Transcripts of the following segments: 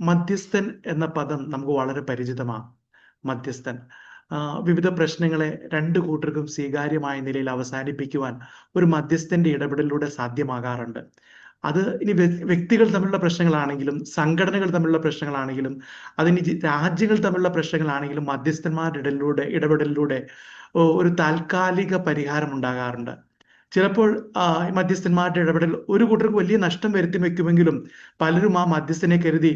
മധ്യസ്ഥൻ എന്ന പദം നമുക്ക് വളരെ പരിചിതമാണ് മധ്യസ്ഥൻ. വിവിധ പ്രശ്നങ്ങളെ രണ്ട് കൂട്ടർക്കും സ്വീകാര്യമായ നിലയിൽ അവസാനിപ്പിക്കുവാൻ ഒരു മധ്യസ്ഥന്റെ ഇടപെടലിലൂടെ സാധ്യമാകാറുണ്ട്. അത് ഇനി വ്യക്തികൾ തമ്മിലുള്ള പ്രശ്നങ്ങളാണെങ്കിലും സംഘടനകൾ തമ്മിലുള്ള പ്രശ്നങ്ങളാണെങ്കിലും അതിനി രാജ്യങ്ങൾ തമ്മിലുള്ള പ്രശ്നങ്ങളാണെങ്കിലും മധ്യസ്ഥന്മാരുടെ ഇടപെടലിലൂടെ ഒരു താൽക്കാലിക പരിഹാരം ഉണ്ടാകാറുണ്ട്. ചിലപ്പോൾ മധ്യസ്ഥന്മാരുടെ ഇടപെടൽ ഒരു കൂട്ടർക്ക് വലിയ നഷ്ടം വരുത്തി വെക്കുമെങ്കിലും പലരും ആ മധ്യസ്ഥനെ കരുതി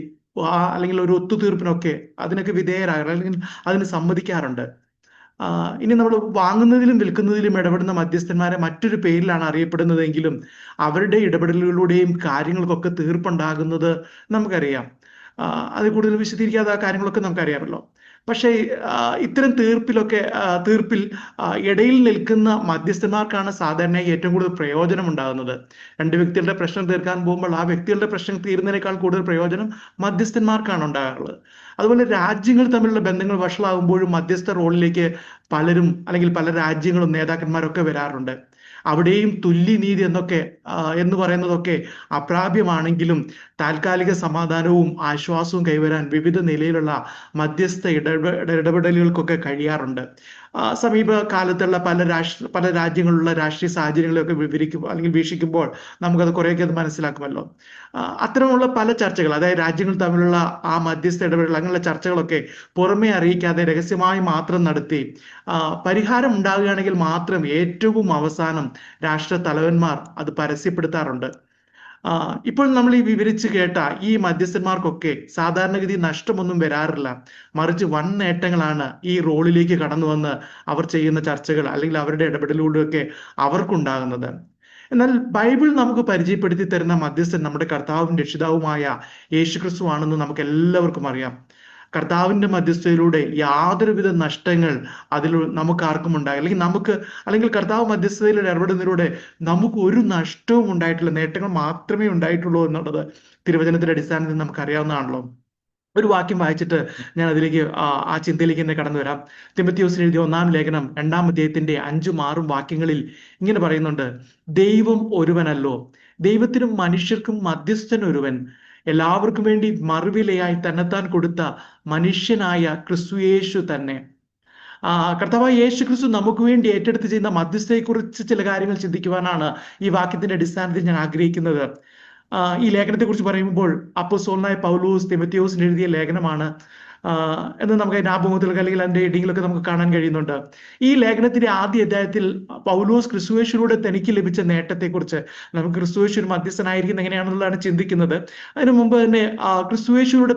ആ അല്ലെങ്കിൽ ഒരു ഒത്തുതീർപ്പിനൊക്കെ അതിനൊക്കെ വിധേയരാകാറ് അല്ലെങ്കിൽ അതിന് സമ്മതിക്കാറുണ്ട്. ഇനി നമ്മൾ വാങ്ങുന്നതിലും വിൽക്കുന്നതിലും ഇടപെടുന്ന മധ്യസ്ഥന്മാരെ മറ്റൊരു പേരിലാണ് അറിയപ്പെടുന്നതെങ്കിലും അവരുടെ ഇടപെടലുകളുടെയും കാര്യങ്ങൾക്കൊക്കെ തീർപ്പുണ്ടാകുന്നത് നമുക്കറിയാം. അത് കൂടുതൽ വിശദീകരിക്കാതെ ആ കാര്യങ്ങളൊക്കെ നമുക്കറിയാമല്ലോ. പക്ഷേ ഇത്തരം തീർപ്പിലൊക്കെ തീർപ്പിൽ ഇടയിൽ നിൽക്കുന്ന മധ്യസ്ഥന്മാർക്കാണ് സാധാരണയായി ഏറ്റവും കൂടുതൽ പ്രയോജനം ഉണ്ടാകുന്നത്. രണ്ട് വ്യക്തികളുടെ പ്രശ്നം തീർക്കാൻ പോകുമ്പോൾ ആ വ്യക്തികളുടെ പ്രശ്നം തീരുന്നതിനേക്കാൾ കൂടുതൽ പ്രയോജനം മധ്യസ്ഥന്മാർക്കാണ് ഉണ്ടാകാറുള്ളത്. അതുപോലെ രാജ്യങ്ങൾ തമ്മിലുള്ള ബന്ധങ്ങൾ വഷളാകുമ്പോഴും മധ്യസ്ഥ റോളിലേക്ക് പലരും അല്ലെങ്കിൽ പല രാജ്യങ്ങളും നേതാക്കന്മാരൊക്കെ വരാറുണ്ട്. അവിടെയും തുല്യനീതി എന്നൊക്കെ എന്ന് പറയുന്നതൊക്കെ അപ്രാപ്യമാണെങ്കിലും താൽക്കാലിക സമാധാനവും ആശ്വാസവും കൈവരാൻ വിവിധ നിലയിലുള്ള മധ്യസ്ഥ ഇടപെ ഇടപെടലുകൾക്കൊക്കെ കഴിയാറുണ്ട്. സമീപകാലത്തുള്ള പല രാഷ്ട്ര പല രാജ്യങ്ങളിലുള്ള രാഷ്ട്രീയ സാഹചര്യങ്ങളെയൊക്കെ വിവരിക്കുമ്പോൾ അല്ലെങ്കിൽ വീക്ഷിക്കുമ്പോൾ നമുക്കത് കുറേയൊക്കെ അത് മനസ്സിലാക്കുമല്ലോ. അത്തരമുള്ള പല ചർച്ചകൾ അതായത് രാജ്യങ്ങൾ തമ്മിലുള്ള ആ മധ്യസ്ഥ ഇടപെടൽ അങ്ങനെയുള്ള ചർച്ചകളൊക്കെ പുറമേ അറിയിക്കാതെ രഹസ്യമായി മാത്രം നടത്തി പരിഹാരം ഉണ്ടാകുകയാണെങ്കിൽ മാത്രം ഏറ്റവും അവസാനം രാഷ്ട്ര തലവന്മാർ അത് പരസ്യപ്പെടുത്താറുണ്ട്. ഇപ്പോൾ നമ്മൾ ഈ വിവരിച്ച് കേട്ട ഈ മധ്യസ്ഥന്മാർക്കൊക്കെ സാധാരണഗതി നഷ്ടമൊന്നും വരാറില്ല. മറിച്ച് വൻ നേട്ടങ്ങളാണ് ഈ റോളിലേക്ക് കടന്നു വന്ന് അവർ ചെയ്യുന്ന ചർച്ചകൾ അല്ലെങ്കിൽ അവരുടെ ഇടപെടലിലൂടെയൊക്കെ അവർക്കുണ്ടാകുന്നത്. എന്നാൽ ബൈബിൾ നമുക്ക് പരിചയപ്പെടുത്തി തരുന്ന മധ്യസ്ഥൻ നമ്മുടെ കർത്താവും രക്ഷിതാവുമായ യേശുക്രിസ്തു ആണെന്ന് നമുക്ക് എല്ലാവർക്കും അറിയാം. കർത്താവിന്റെ മധ്യസ്ഥതയിലൂടെ യാതൊരുവിധ നഷ്ടങ്ങൾ അതിൽ നമുക്ക് ആർക്കും ഉണ്ടായി അല്ലെങ്കിൽ നമുക്ക് അല്ലെങ്കിൽ കർത്താവ് മധ്യസ്ഥതയിലൂടെ ഇടപെടുന്നതിലൂടെ നമുക്ക് ഒരു നഷ്ടവും ഉണ്ടായിട്ടില്ല. നേട്ടങ്ങൾ മാത്രമേ ഉണ്ടായിട്ടുള്ളൂ എന്നുള്ളത് തിരുവചനത്തിന്റെ അടിസ്ഥാനത്തിൽ നമുക്ക് അറിയാവുന്നതാണല്ലോ ഒരു വാക്യം വായിച്ചിട്ട് ഞാൻ അതിലേക്ക് ആ ആ ചിന്തയിലേക്ക് തന്നെ കടന്നു വരാം. തിമത്യോസിന് എഴുതിയ ഒന്നാം ലേഖനം രണ്ടാം അദ്ദേഹത്തിന്റെ അഞ്ചും ആറും വാക്യങ്ങളിൽ ഇങ്ങനെ പറയുന്നുണ്ട്. ദൈവം ഒരുവനല്ലോ. ദൈവത്തിനും മനുഷ്യർക്കും മധ്യസ്ഥൻ ഒരുവൻ എല്ലാവർക്കും വേണ്ടി മറുവിലയായി തന്നെത്താൻ കൊടുത്ത മനുഷ്യനായ ക്രിസ്തുയേശു തന്നെ. കർത്താവായ യേശു ക്രിസ്തു നമുക്ക് വേണ്ടി ഏറ്റെടുത്ത് ചെയ്യുന്ന മധ്യസ്ഥയെക്കുറിച്ച് ചില കാര്യങ്ങൾ ചിന്തിക്കുവാനാണ് ഈ വാക്യത്തിന്റെ അടിസ്ഥാനത്തിൽ ഞാൻ ആഗ്രഹിക്കുന്നത്. ഈ ലേഖനത്തെക്കുറിച്ച് പറയുമ്പോൾ അപ്പോസ്തലനായ പൗലൂസ് തിമത്യോസിന് എഴുതിയ ലേഖനമാണ് എന്ന് നമുക്ക് അതിന്റെ ആഭിമുഖ്യത്തിലൊക്കെ അല്ലെങ്കിൽ അതിന്റെ എഡിങ്ങിലൊക്കെ നമുക്ക് കാണാൻ കഴിയുന്നുണ്ട്. ഈ ലേഖനത്തിന്റെ ആദ്യ അധ്യായത്തിൽ പൗലോസ് ക്രിസ്തുവേശ്വരുടെ തനിക്ക് ലഭിച്ച നേട്ടത്തെക്കുറിച്ച് നമുക്ക് ഒരു മധ്യസ്ഥനായിരിക്കുന്ന എങ്ങനെയാണെന്നുള്ളതാണ് ചിന്തിക്കുന്നത്. അതിനു മുമ്പ് തന്നെ ആ,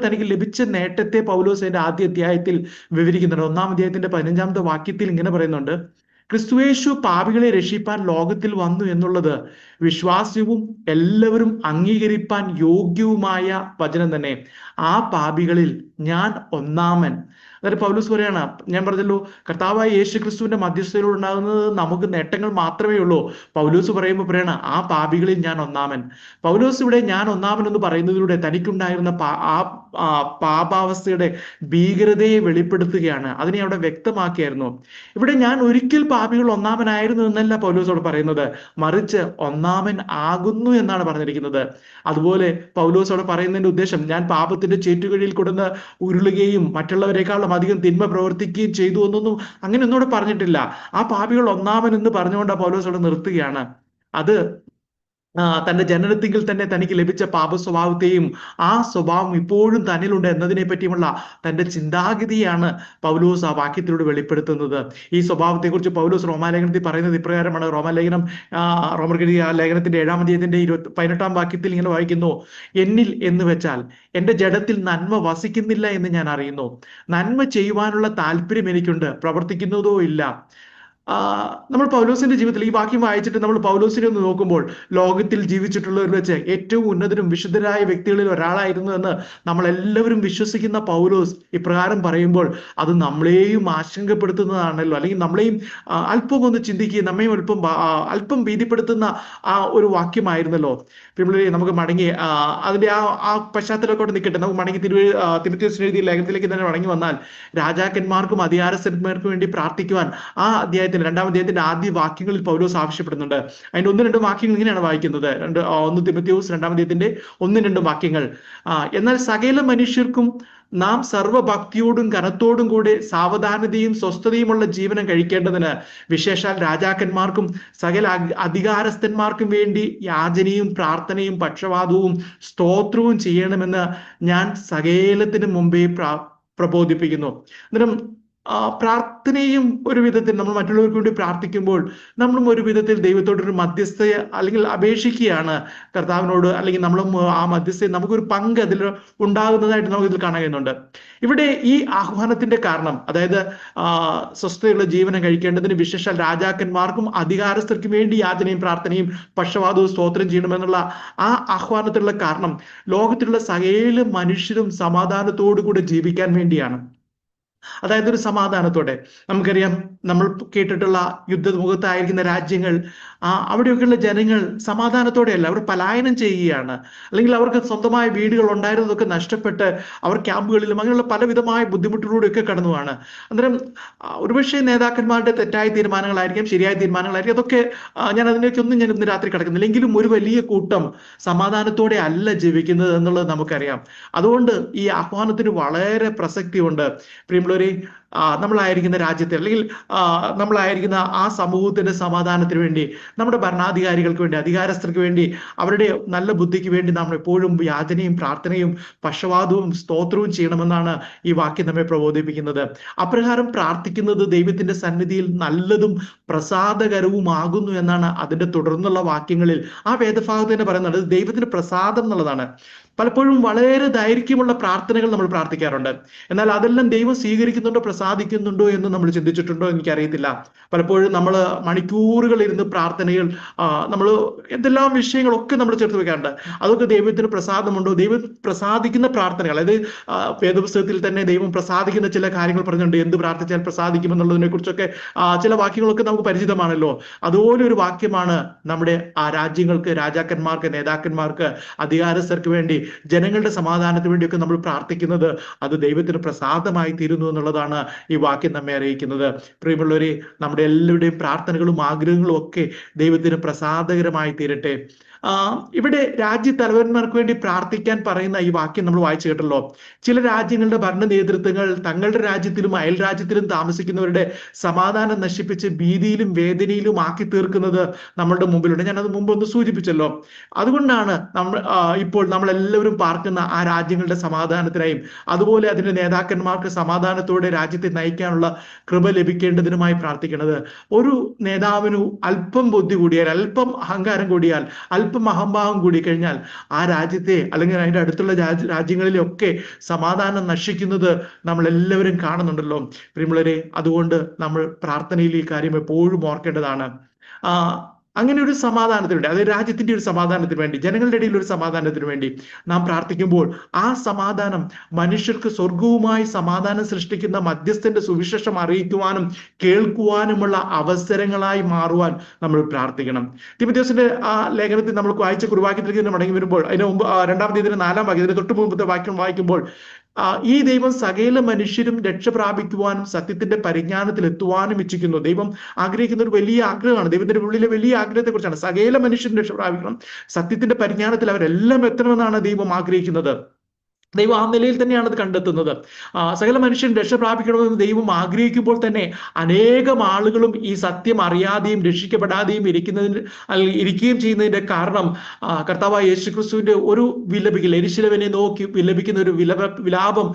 തനിക്ക് ലഭിച്ച നേട്ടത്തെ പൗലോസ് അതിന്റെ ആദ്യ അധ്യായത്തിൽ വിവരിക്കുന്നുണ്ട്. ഒന്നാം അധ്യായത്തിന്റെ പതിനഞ്ചാമത്തെ വാക്യത്തിൽ ഇങ്ങനെ പറയുന്നുണ്ട്. ക്രിസ്തുവേശു പാപികളെ രക്ഷിപ്പാൻ ലോകത്തിൽ വന്നു എന്നുള്ളത് വിശ്വാസ്യവും എല്ലാവരും അംഗീകരിപ്പാൻ യോഗ്യവുമായ വചനം തന്നെ. ആ പാപികളിൽ ഞാൻ ഒന്നാമൻ. അതായത് പൗലൂസ് പറയാണ് ഞാൻ പറഞ്ഞല്ലോ കർത്താവായ യേശു ക്രിസ്തുവിന്റെ മധ്യസ്ഥതയിലൂടെ ഉണ്ടാകുന്നത് നമുക്ക് നേട്ടങ്ങൾ മാത്രമേ ഉള്ളൂ. പൗലൂസ് പറയുമ്പോൾ പറയണ ആ പാപികളിൽ ഞാൻ ഒന്നാമൻ. പൗലൂസ് ഇവിടെ ഞാൻ ഒന്നാമൻ എന്ന് പറയുന്നതിലൂടെ തനിക്കുണ്ടായിരുന്ന ആ പാപാവസ്ഥയുടെ ഭീകരതയെ വെളിപ്പെടുത്തുകയാണ്. അതിനെ അവിടെ വ്യക്തമാക്കിയായിരുന്നു. ഇവിടെ ഞാൻ ഒരിക്കൽ പാപികൾ ഒന്നാമനായിരുന്നു എന്നല്ല പൗലോസോട് പറയുന്നത്. മറിച്ച് ഒന്നാമൻ ആകുന്നു എന്നാണ് പറഞ്ഞിരിക്കുന്നത്. അതുപോലെ പൗലോസോട് പറയുന്നതിന്റെ ഉദ്ദേശം ഞാൻ പാപത്തിന്റെ ചേറ്റുകഴിയിൽ കൊടുന്ന് ഉരുളുകയും മറ്റുള്ളവരെക്കാളും അധികം തിന്മ പ്രവർത്തിക്കുകയും ചെയ്തു എന്നൊന്നും അങ്ങനെ ഒന്നുകൂടെ പറഞ്ഞിട്ടില്ല. ആ പാപികൾ ഒന്നാമൻ എന്ന് പറഞ്ഞുകൊണ്ട് ആ പൗലോസോട് നിർത്തുകയാണ്. അത് തന്റെ ജനനത്തിങ്കിൽ തന്നെ തനിക്ക് ലഭിച്ച പാപ സ്വഭാവത്തെയും ആ സ്വഭാവം ഇപ്പോഴും തന്നിലുണ്ട് എന്നതിനെ പറ്റിയുമുള്ള തന്റെ ചിന്താഗതിയാണ് പൗലോസ് ആ വാക്യത്തിലൂടെ വെളിപ്പെടുത്തുന്നത്. ഈ സ്വഭാവത്തെക്കുറിച്ച് പൗലോസ് റോമാലേഖനത്തിൽ പറയുന്നത് ഇപ്രകാരമാണ്. റോമാലേഖനം റോമർഗതി ആ ലേഖനത്തിന്റെ ഏഴാം അധ്യായത്തിന്റെ ഇരുപത്തി പതിനെട്ടാം വാക്യത്തിൽ ഇങ്ങനെ വായിക്കുന്നു. എന്നിൽ എന്ന് വെച്ചാൽ എന്റെ ജഡത്തിൽ നന്മ വസിക്കുന്നില്ല എന്ന് ഞാൻ അറിയുന്നു. നന്മ ചെയ്യുവാനുള്ള താല്പര്യം എനിക്കുണ്ട്. പ്രവർത്തിക്കുന്നതോ ഇല്ല. നമ്മൾ പൗലോസിന്റെ ജീവിതത്തിൽ ഈ വാക്യം വായിച്ചിട്ട് നമ്മൾ പൗലോസിനെ ഒന്ന് നോക്കുമ്പോൾ ലോകത്തിൽ ജീവിച്ചിട്ടുള്ളവർ വെച്ച് ഏറ്റവും ഉന്നതരും വിശുദ്ധരായ വ്യക്തികളിൽ ഒരാളായിരുന്നു എന്ന് നമ്മളെല്ലാവരും വിശ്വസിക്കുന്ന പൗലോസ് ഇപ്രകാരം പറയുമ്പോൾ അത് നമ്മളെയും ആശങ്കപ്പെടുത്തുന്നതാണല്ലോ. അല്ലെങ്കിൽ നമ്മളെയും അല്പം ഒന്ന് ചിന്തിക്കുകയും നമ്മയും അല്പം അല്പം ഭീതിപ്പെടുത്തുന്ന ആ ഒരു വാക്യമായിരുന്നല്ലോ. പിള്ളേരെ നമുക്ക് മടങ്ങി അതിന്റെ ആ ആ പശ്ചാത്തലമൊക്കെ നിൽക്കട്ടെ. നമുക്ക് മടങ്ങി തിരുവ തിരുത്തിയോസിന് എഴുതിയ ലേഖനത്തിലേക്ക് തന്നെ മടങ്ങി വന്നാൽ രാജാക്കന്മാർക്കും അധികാരസ്ഥന്മാർക്കും വേണ്ടി പ്രാർത്ഥിക്കുവാൻ ആ അധ്യായത്തിൽ രണ്ടാം അധ്യായത്തിന്റെ ആദ്യ വാക്യങ്ങളിൽ പൗലോസ് ആവശ്യപ്പെടുന്നുണ്ട്. അതിന്റെ ഒന്ന് രണ്ട് വാക്യങ്ങൾ ഇങ്ങനെയാണ് വായിക്കുന്നത്. രണ്ട് ഒന്ന് തിമത്യോസ് രണ്ടാം അധ്യായത്തിന്റെ ഒന്നും രണ്ടും വാക്യങ്ങൾ. എന്നാൽ സകല മനുഷ്യർക്കും നാം സർവഭക്തിയോടും കനത്തോടും കൂടെ സാവധാനതയും സ്വസ്ഥതയുമുള്ള ജീവനം കഴിക്കേണ്ടതിന് വിശേഷാൽ രാജാക്കന്മാർക്കും സകല അധികാരസ്ഥന്മാർക്കും വേണ്ടി യാചനയും പ്രാർത്ഥനയും പക്ഷപാതവും സ്തോത്രവും ചെയ്യണമെന്ന് ഞാൻ സകേലത്തിനു മുമ്പേ പ്രാ പ്രബോധിപ്പിക്കുന്നു. അന്നേരം പ്രാർത്ഥനയും ഒരു വിധത്തിൽ നമ്മൾ മറ്റുള്ളവർക്ക് വേണ്ടി പ്രാർത്ഥിക്കുമ്പോൾ നമ്മളും ഒരു വിധത്തിൽ ദൈവത്തോടൊരു മധ്യസ്ഥ അല്ലെങ്കിൽ അപേക്ഷിക്കുകയാണ് കർത്താവിനോട് അല്ലെങ്കിൽ നമ്മളും ആ മധ്യസ്ഥ നമുക്കൊരു പങ്ക് അതിൽ ഉണ്ടാകുന്നതായിട്ട് നമുക്ക് ഇതിൽ കാണാൻ കഴിയുന്നുണ്ട്. ഇവിടെ ഈ ആഹ്വാനത്തിന്റെ കാരണം അതായത് സ്വസ്ഥതയുള്ള ജീവനം കഴിക്കേണ്ടതിന് വിശേഷ രാജാക്കന്മാർക്കും അധികാരസ്ഥർക്കും വേണ്ടി യാചനയും പ്രാർത്ഥനയും പക്ഷപാതവും സ്തോത്രം ചെയ്യണമെന്നുള്ള ആ ആഹ്വാനത്തിലുള്ള കാരണം ലോകത്തിലുള്ള സകല മനുഷ്യരും സമാധാനത്തോടു കൂടെ ജീവിക്കാൻ വേണ്ടിയാണ്. അതായത് ഒരു സമാധാനത്തോടെ. നമുക്കറിയാം നമ്മൾ കേട്ടിട്ടുള്ള യുദ്ധമുഖത്തായിരിക്കുന്ന രാജ്യങ്ങൾ ആ അവിടെയൊക്കെയുള്ള ജനങ്ങൾ സമാധാനത്തോടെയല്ല അവർ പലായനം ചെയ്യുകയാണ്. അല്ലെങ്കിൽ അവർക്ക് സ്വന്തമായ വീടുകൾ ഉണ്ടായിരുന്നതൊക്കെ നഷ്ടപ്പെട്ട് അവർ ക്യാമ്പുകളിലും അങ്ങനെയുള്ള പലവിധമായ ബുദ്ധിമുട്ടിലൂടെയൊക്കെ കടന്നുമാണ് അന്നേരം ഒരുപക്ഷെ നേതാക്കന്മാരുടെ തെറ്റായ തീരുമാനങ്ങളായിരിക്കും ശരിയായ തീരുമാനങ്ങളായിരിക്കും. അതൊക്കെ ഞാൻ അതിനേക്കൊന്നും ഞാൻ ഇന്ന് രാത്രി കിടക്കുന്നില്ല. എങ്കിലും ഒരു വലിയ കൂട്ടം സമാധാനത്തോടെ അല്ല ജീവിക്കുന്നത് എന്നുള്ളത് നമുക്കറിയാം. അതുകൊണ്ട് ഈ ആഹ്വാനത്തിന് വളരെ പ്രസക്തിയുണ്ട്. പ്രിയമുള്ളവരെ നമ്മളായിരിക്കുന്ന രാജ്യത്തെ അല്ലെങ്കിൽ നമ്മളായിരിക്കുന്ന ആ സമൂഹത്തിന്റെ സമാധാനത്തിന് വേണ്ടി നമ്മുടെ ഭരണാധികാരികൾക്ക് വേണ്ടി അധികാരസ്ഥർക്ക് വേണ്ടി അവരുടെ നല്ല ബുദ്ധിക്ക് വേണ്ടി നമ്മൾ എപ്പോഴും യാചനയും പ്രാർത്ഥനയും പക്ഷവാദവും സ്തോത്രവും ചെയ്യണമെന്നാണ് ഈ വാക്യം നമ്മെ പ്രബോധിപ്പിക്കുന്നത്. അപ്രകാരം പ്രാർത്ഥിക്കുന്നത് ദൈവത്തിന്റെ സന്നിധിയിൽ നല്ലതും പ്രസാദകരവുമാകുന്നു എന്നാണ് അതിന്റെ തുടർന്നുള്ള വാക്യങ്ങളിൽ ആ വേദഭാഗത്ത് തന്നെ പറയുന്നത് ദൈവത്തിന് പ്രസാദം എന്നുള്ളതാണ്. പലപ്പോഴും വളരെ ദൈർഘ്യമുള്ള പ്രാർത്ഥനകൾ നമ്മൾ പ്രാർത്ഥിക്കാറുണ്ട്. എന്നാൽ അതെല്ലാം ദൈവം സ്വീകരിക്കുന്നുണ്ടോ പ്രസാദിക്കുന്നുണ്ടോ എന്ന് നമ്മൾ ചിന്തിച്ചിട്ടുണ്ടോ എനിക്കറിയത്തില്ല. പലപ്പോഴും നമ്മൾ മണിക്കൂറുകൾ ഇരുന്ന് പ്രാർത്ഥനകൾ നമ്മൾ എന്തെല്ലാം വിഷയങ്ങളൊക്കെ നമ്മൾ ചേർത്ത് വെക്കാറുണ്ട്. അതൊക്കെ ദൈവത്തിന് പ്രസാദമുണ്ടോ? ദൈവം പ്രസാദിക്കുന്ന പ്രാർത്ഥനകൾ അതായത് വേദപുസ്തകത്തിൽ തന്നെ ദൈവം പ്രസാദിക്കുന്ന ചില കാര്യങ്ങൾ പറഞ്ഞിട്ടുണ്ട് എന്ത് പ്രാർത്ഥിച്ചാൽ പ്രസാദിക്കുമെന്നുള്ളതിനെ കുറിച്ചൊക്കെ ചില വാക്യങ്ങളൊക്കെ നമുക്ക് പരിചിതമാണല്ലോ. അതുപോലെ ഒരു വാക്യമാണ് നമ്മുടെ ആ രാജ്യങ്ങൾക്ക് രാജാക്കന്മാർക്ക് നേതാക്കന്മാർക്ക് അധികാരസ്ഥർക്ക് വേണ്ടി ജനങ്ങളുടെ സമാധാനത്തിന് വേണ്ടിയൊക്കെ നമ്മൾ പ്രാർത്ഥിക്കുന്നത് അത് ദൈവത്തിന് പ്രസാദമായി തീരുന്നു എന്നുള്ളതാണ് ഈ വാക്യം നമ്മെ അറിയിക്കുന്നത്. പ്രിയമുള്ളവരെ നമ്മുടെ എല്ലാവരുടെയും പ്രാർത്ഥനകളും ആഗ്രഹങ്ങളും ഒക്കെ ദൈവത്തിന് പ്രസാദകരമായി തീരട്ടെ. ഇവിടെ രാജ്യത്തലവന്മാർക്ക് വേണ്ടി പ്രാർത്ഥിക്കാൻ പറയുന്ന ഈ വാക്യം നമ്മൾ വായിച്ചു കേട്ടല്ലോ. ചില രാജ്യങ്ങളുടെ ഭരണ നേതൃത്വങ്ങൾ തങ്ങളുടെ രാജ്യത്തിലും അയൽ രാജ്യത്തിലും താമസിക്കുന്നവരുടെ സമാധാനം നശിപ്പിച്ച് ഭീതിയിലും വേദനയിലും ആക്കി തീർക്കുന്നത് നമ്മളുടെ മുമ്പിലുണ്ട്. ഞാൻ അത് മുമ്പ് ഒന്ന് സൂചിപ്പിച്ചല്ലോ. അതുകൊണ്ടാണ് നമ്മൾ ഇപ്പോൾ നമ്മളെല്ലാവരും പാർക്കുന്ന ആ രാജ്യങ്ങളുടെ സമാധാനത്തിനായും അതുപോലെ അതിന്റെ നേതാക്കന്മാർക്ക് സമാധാനത്തോടെ രാജ്യത്തെ നയിക്കാനുള്ള കൃപ ലഭിക്കേണ്ടതിനുമായി പ്രാർത്ഥിക്കുന്നത്. ഒരു നേതാവിനു അല്പം ബുദ്ധി കൂടിയാൽ അല്പം അഹങ്കാരം കൂടിയാൽ അല്പം അഹംഭാവം കൂടി കഴിഞ്ഞാൽ ആ രാജ്യത്തെ അല്ലെങ്കിൽ അതിന്റെ അടുത്തുള്ള രാജ്യ രാജ്യങ്ങളിലൊക്കെ സമാധാനം നശിക്കുന്നത് നമ്മൾ എല്ലാവരും കാണുന്നുണ്ടല്ലോ. പ്രിയമുള്ളവരെ അതുകൊണ്ട് നമ്മൾ പ്രാർത്ഥനയിൽ ഈ കാര്യം എപ്പോഴും ഓർക്കേണ്ടതാണ്. അങ്ങനെ ഒരു സമാധാനത്തിന് വേണ്ടി അതായത് രാജ്യത്തിന്റെ ഒരു സമാധാനത്തിന് വേണ്ടി ജനങ്ങളുടെ ഇടയിൽ ഒരു സമാധാനത്തിന് വേണ്ടി നാം പ്രാർത്ഥിക്കുമ്പോൾ ആ സമാധാനം മനുഷ്യർക്ക് സ്വർഗവുമായി സമാധാനം സൃഷ്ടിക്കുന്ന മധ്യസ്ഥന്റെ സുവിശേഷം അറിയിക്കുവാനും കേൾക്കുവാനുമുള്ള അവസരങ്ങളായി മാറുവാൻ നമ്മൾ പ്രാർത്ഥിക്കണം. തിമത്യോസിന്റെ ആ ലേഖനത്തിൽ നമ്മൾ വായിച്ച കുറുവാക്യത്തിലേക്ക് മടങ്ങി വരുമ്പോൾ അതിന് മുമ്പ് ആ, രണ്ടാം തീയതി നാലാം വാക്യം ഇതിന് തൊട്ട് മുമ്പത്തെ വാക്യം വായിക്കുമ്പോൾ ഈ ദൈവം സകല മനുഷ്യരും രക്ഷ പ്രാപിക്കുവാനും സത്യത്തിന്റെ പരിജ്ഞാനത്തിൽ എത്തുവാനും ഇച്ഛിക്കുന്നു. ദൈവം ആഗ്രഹിക്കുന്ന ഒരു വലിയ ആഗ്രഹമാണ്. ദൈവത്തിന്റെ ഉള്ളിലെ വലിയ ആഗ്രഹത്തെ കുറിച്ചാണ് സകല മനുഷ്യരും രക്ഷ പ്രാപിക്കണം. സത്യത്തിന്റെ പരിജ്ഞാനത്തിൽ അവരെല്ലാം എത്തണമെന്നാണ് ദൈവം ആഗ്രഹിക്കുന്നത്. ദൈവം ആ നിലയിൽ തന്നെയാണ് അത് കണ്ടെത്തുന്നത്. സകല മനുഷ്യൻ രക്ഷ പ്രാപിക്കണമെന്ന് ദൈവം ആഗ്രഹിക്കുമ്പോൾ തന്നെ അനേകം ആളുകളും ഈ സത്യം അറിയാതെയും രക്ഷിക്കപ്പെടാതെയും ഇരിക്കുന്നതിന് ഇരിക്കുകയും ചെയ്യുന്നതിന്റെ കാരണം കർത്താവായ യേശുക്രിസ്തുവിന്റെ ഒരു വിലപിക്കൽ എരിശിലവനെ നോക്കി വിലപിക്കുന്ന ഒരു വിലപ വിലാപം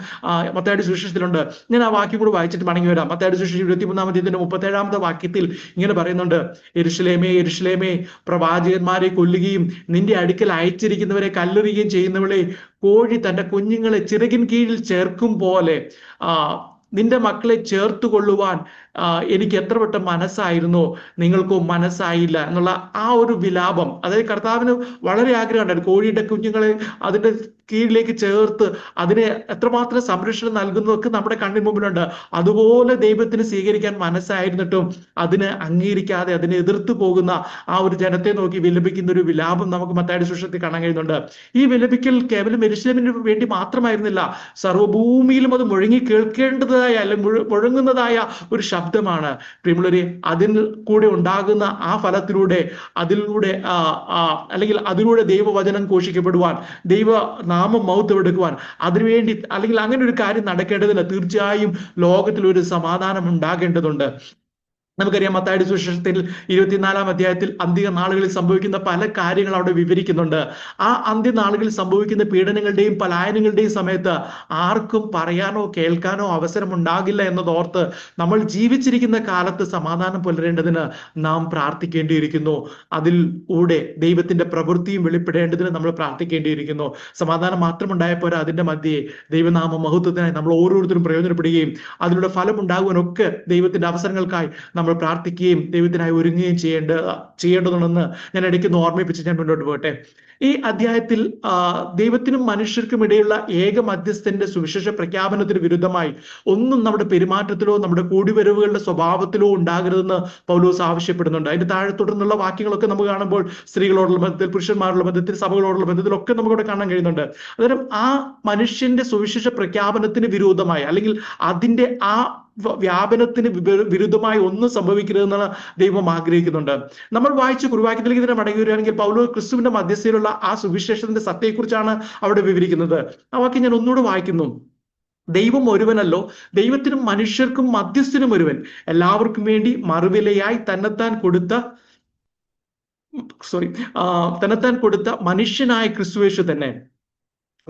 മത്തയുടെ സുശേഷത്തിലുണ്ട് ഞാൻ ആ വാക്യം കൂടി വായിച്ചിട്ട് മടങ്ങി വരാം. മത്തയുടെ സുശേഷം ഇരുപത്തിമൂന്നാമത്തെ മുപ്പത്തേഴാമത്തെ വാക്യത്തിൽ ഇങ്ങനെ പറയുന്നുണ്ട്. എരുഷലേമേ എരുഷലേമേ പ്രവാചകന്മാരെ കൊല്ലുകയും നിന്റെ അടുക്കൽ അയച്ചിരിക്കുന്നവരെ കല്ലെറിയുകയും ചെയ്യുന്നവളെ കോഴി തന്റെ കുഞ്ഞുങ്ങളെ ചിറകിൻ കീഴിൽ ചേർക്കും പോലെ നിന്റെ മക്കളെ ചേർത്ത് കൊള്ളുവാൻ എനിക്ക് എത്ര വട്ടം മനസ്സായിരുന്നു? നിങ്ങൾക്കോ മനസ്സായില്ല എന്നുള്ള ആ ഒരു വിലാപം. അതായത് കർത്താവിന് വളരെ ആഗ്രഹമുണ്ടായിരുന്നു കോഴിയുടെ കുഞ്ഞുങ്ങളെ അതിന്റെ കീഴിലേക്ക് ചേർത്ത് അതിനെ എത്രമാത്രം സംരക്ഷണം നൽകുന്നതൊക്കെ നമ്മുടെ കണ്ണിന് മുമ്പിലുണ്ട്. അതുപോലെ ദൈവത്തിന് സ്വീകരിക്കാൻ മനസ്സായിരുന്നിട്ടും അതിനെ അംഗീകരിക്കാതെ അതിനെ എതിർത്ത് പോകുന്ന ആ ഒരു ജനത്തെ നോക്കി വിലപിക്കുന്ന ഒരു വിലാപം നമുക്ക് മത്തായുടെ സുഷത്തിൽ കാണാൻ കഴിയുന്നുണ്ട്. ഈ വിലപിക്കൽ കേവലം എരിശിലമിന് വേണ്ടി മാത്രമായിരുന്നില്ല. സർവഭൂമിയിലും അത് മുഴങ്ങി കേൾക്കേണ്ടതായ അല്ലെങ്കിൽ മുഴങ്ങുന്നതായ ഒരു ശബ്ദമാണ്. പ്രിയമുള്ളവരെ അതിൽ കൂടെ ഉണ്ടാകുന്ന ആ ഫലത്തിലൂടെ അതിലൂടെ അല്ലെങ്കിൽ അതിലൂടെ ദൈവവചനം ഘോഷിക്കപ്പെടുവാൻ ദൈവ നാമം മൗത്തമെടുക്കുവാൻ അതിനുവേണ്ടി അല്ലെങ്കിൽ അങ്ങനെ ഒരു കാര്യം നടക്കേണ്ടതില്ല. തീർച്ചയായും ലോകത്തിൽ ഒരു സമാധാനം ഉണ്ടാകേണ്ടതുണ്ട്. നമുക്കറിയാം മത്തായുടെ സുശേഷത്തിൽ ഇരുപത്തിനാലാം അധ്യായത്തിൽ അന്തിക നാളുകളിൽ സംഭവിക്കുന്ന പല കാര്യങ്ങൾ അവിടെ വിവരിക്കുന്നുണ്ട്. ആ അന്ത്യനാളുകളിൽ സംഭവിക്കുന്ന പീഡനങ്ങളുടെയും പലായനങ്ങളുടെയും സമയത്ത് ആർക്കും പറയാനോ കേൾക്കാനോ അവസരം ഉണ്ടാകില്ല എന്നതോർത്ത് നമ്മൾ ജീവിച്ചിരിക്കുന്ന കാലത്ത് സമാധാനം പുലരേണ്ടതിന് നാം പ്രാർത്ഥിക്കേണ്ടിയിരിക്കുന്നു. അതിൽ കൂടെ ദൈവത്തിന്റെ പ്രവൃത്തിയും വെളിപ്പെടേണ്ടതിന് നമ്മൾ പ്രാർത്ഥിക്കേണ്ടിയിരിക്കുന്നു. സമാധാനം മാത്രം ഉണ്ടായപ്പോൾ അതിന്റെ മധ്യേ ദൈവനാമ മഹത്വത്തിനായി നമ്മൾ ഓരോരുത്തരും പ്രയോജനപ്പെടുകയും അതിലൂടെ ഫലം ഉണ്ടാകുവാനൊക്കെ ദൈവത്തിന്റെ അവസരങ്ങൾക്കായി നമ്മൾ പ്രാർത്ഥിക്കുകയും ദൈവത്തിനായി ഒരുങ്ങുകയും ചെയ്യേണ്ട ചെയ്യേണ്ടതുണ്ടെന്ന് ഞാൻ ഇടയ്ക്ക് ഓർമ്മിപ്പിച്ച് ഞാൻ മുന്നോട്ട് പോകട്ടെ. ഈ അധ്യായത്തിൽ ദൈവത്തിനും മനുഷ്യർക്കും ഇടയിലുള്ള ഏക മധ്യസ്ഥന്റെ സുവിശേഷ പ്രഖ്യാപനത്തിന് വിരുദ്ധമായി ഒന്നും നമ്മുടെ പെരുമാറ്റത്തിലോ നമ്മുടെ കൂടിവരവുകളുടെ സ്വഭാവത്തിലോ ഉണ്ടാകരുതെന്ന് പൗലോസ് ആവശ്യപ്പെടുന്നുണ്ട്. അതിന്റെ താഴെ തുടർന്നുള്ള വാക്യങ്ങളൊക്കെ നമുക്ക് കാണുമ്പോൾ സ്ത്രീകളോടുള്ള ബന്ധത്തിൽ പുരുഷന്മാരുള്ള ബന്ധത്തിൽ സഭകളോടുള്ള ബന്ധത്തിലൊക്കെ നമുക്കിവിടെ കാണാൻ കഴിയുന്നുണ്ട്. അന്നേരം ആ മനുഷ്യന്റെ സുവിശേഷ പ്രഖ്യാപനത്തിന് വിരോധമായി അല്ലെങ്കിൽ അതിന്റെ ആ വ്യാപനത്തിന് വിരുദ്ധമായി ഒന്നും സംഭവിക്കരുതെന്നാണ് ദൈവം ആഗ്രഹിക്കുന്നുണ്ട്. നമ്മൾ വായിച്ച് കുറുവാക്യത്തിലേക്ക് തന്നെ മടങ്ങി വരികയാണെങ്കിൽ പൗലോ ക്രിസ്തുവിന്റെ മധ്യസ്ഥയിലുള്ള ആ സുവിശേഷത്തിന്റെ സത്യയെക്കുറിച്ചാണ് അവിടെ വിവരിക്കുന്നത്. ആ വാക്യം ഞാൻ ഒന്നുകൂടെ വായിക്കുന്നു. ദൈവം ഒരുവനല്ലോ ദൈവത്തിനും മനുഷ്യർക്കും മധ്യസ്ഥനും ഒരുവൻ. എല്ലാവർക്കും വേണ്ടി മറുവിലയായി തന്നെത്താൻ കൊടുത്ത സോറി തന്നെത്താൻ കൊടുത്ത മനുഷ്യനായ ക്രിസ്തുവേഷു തന്നെ.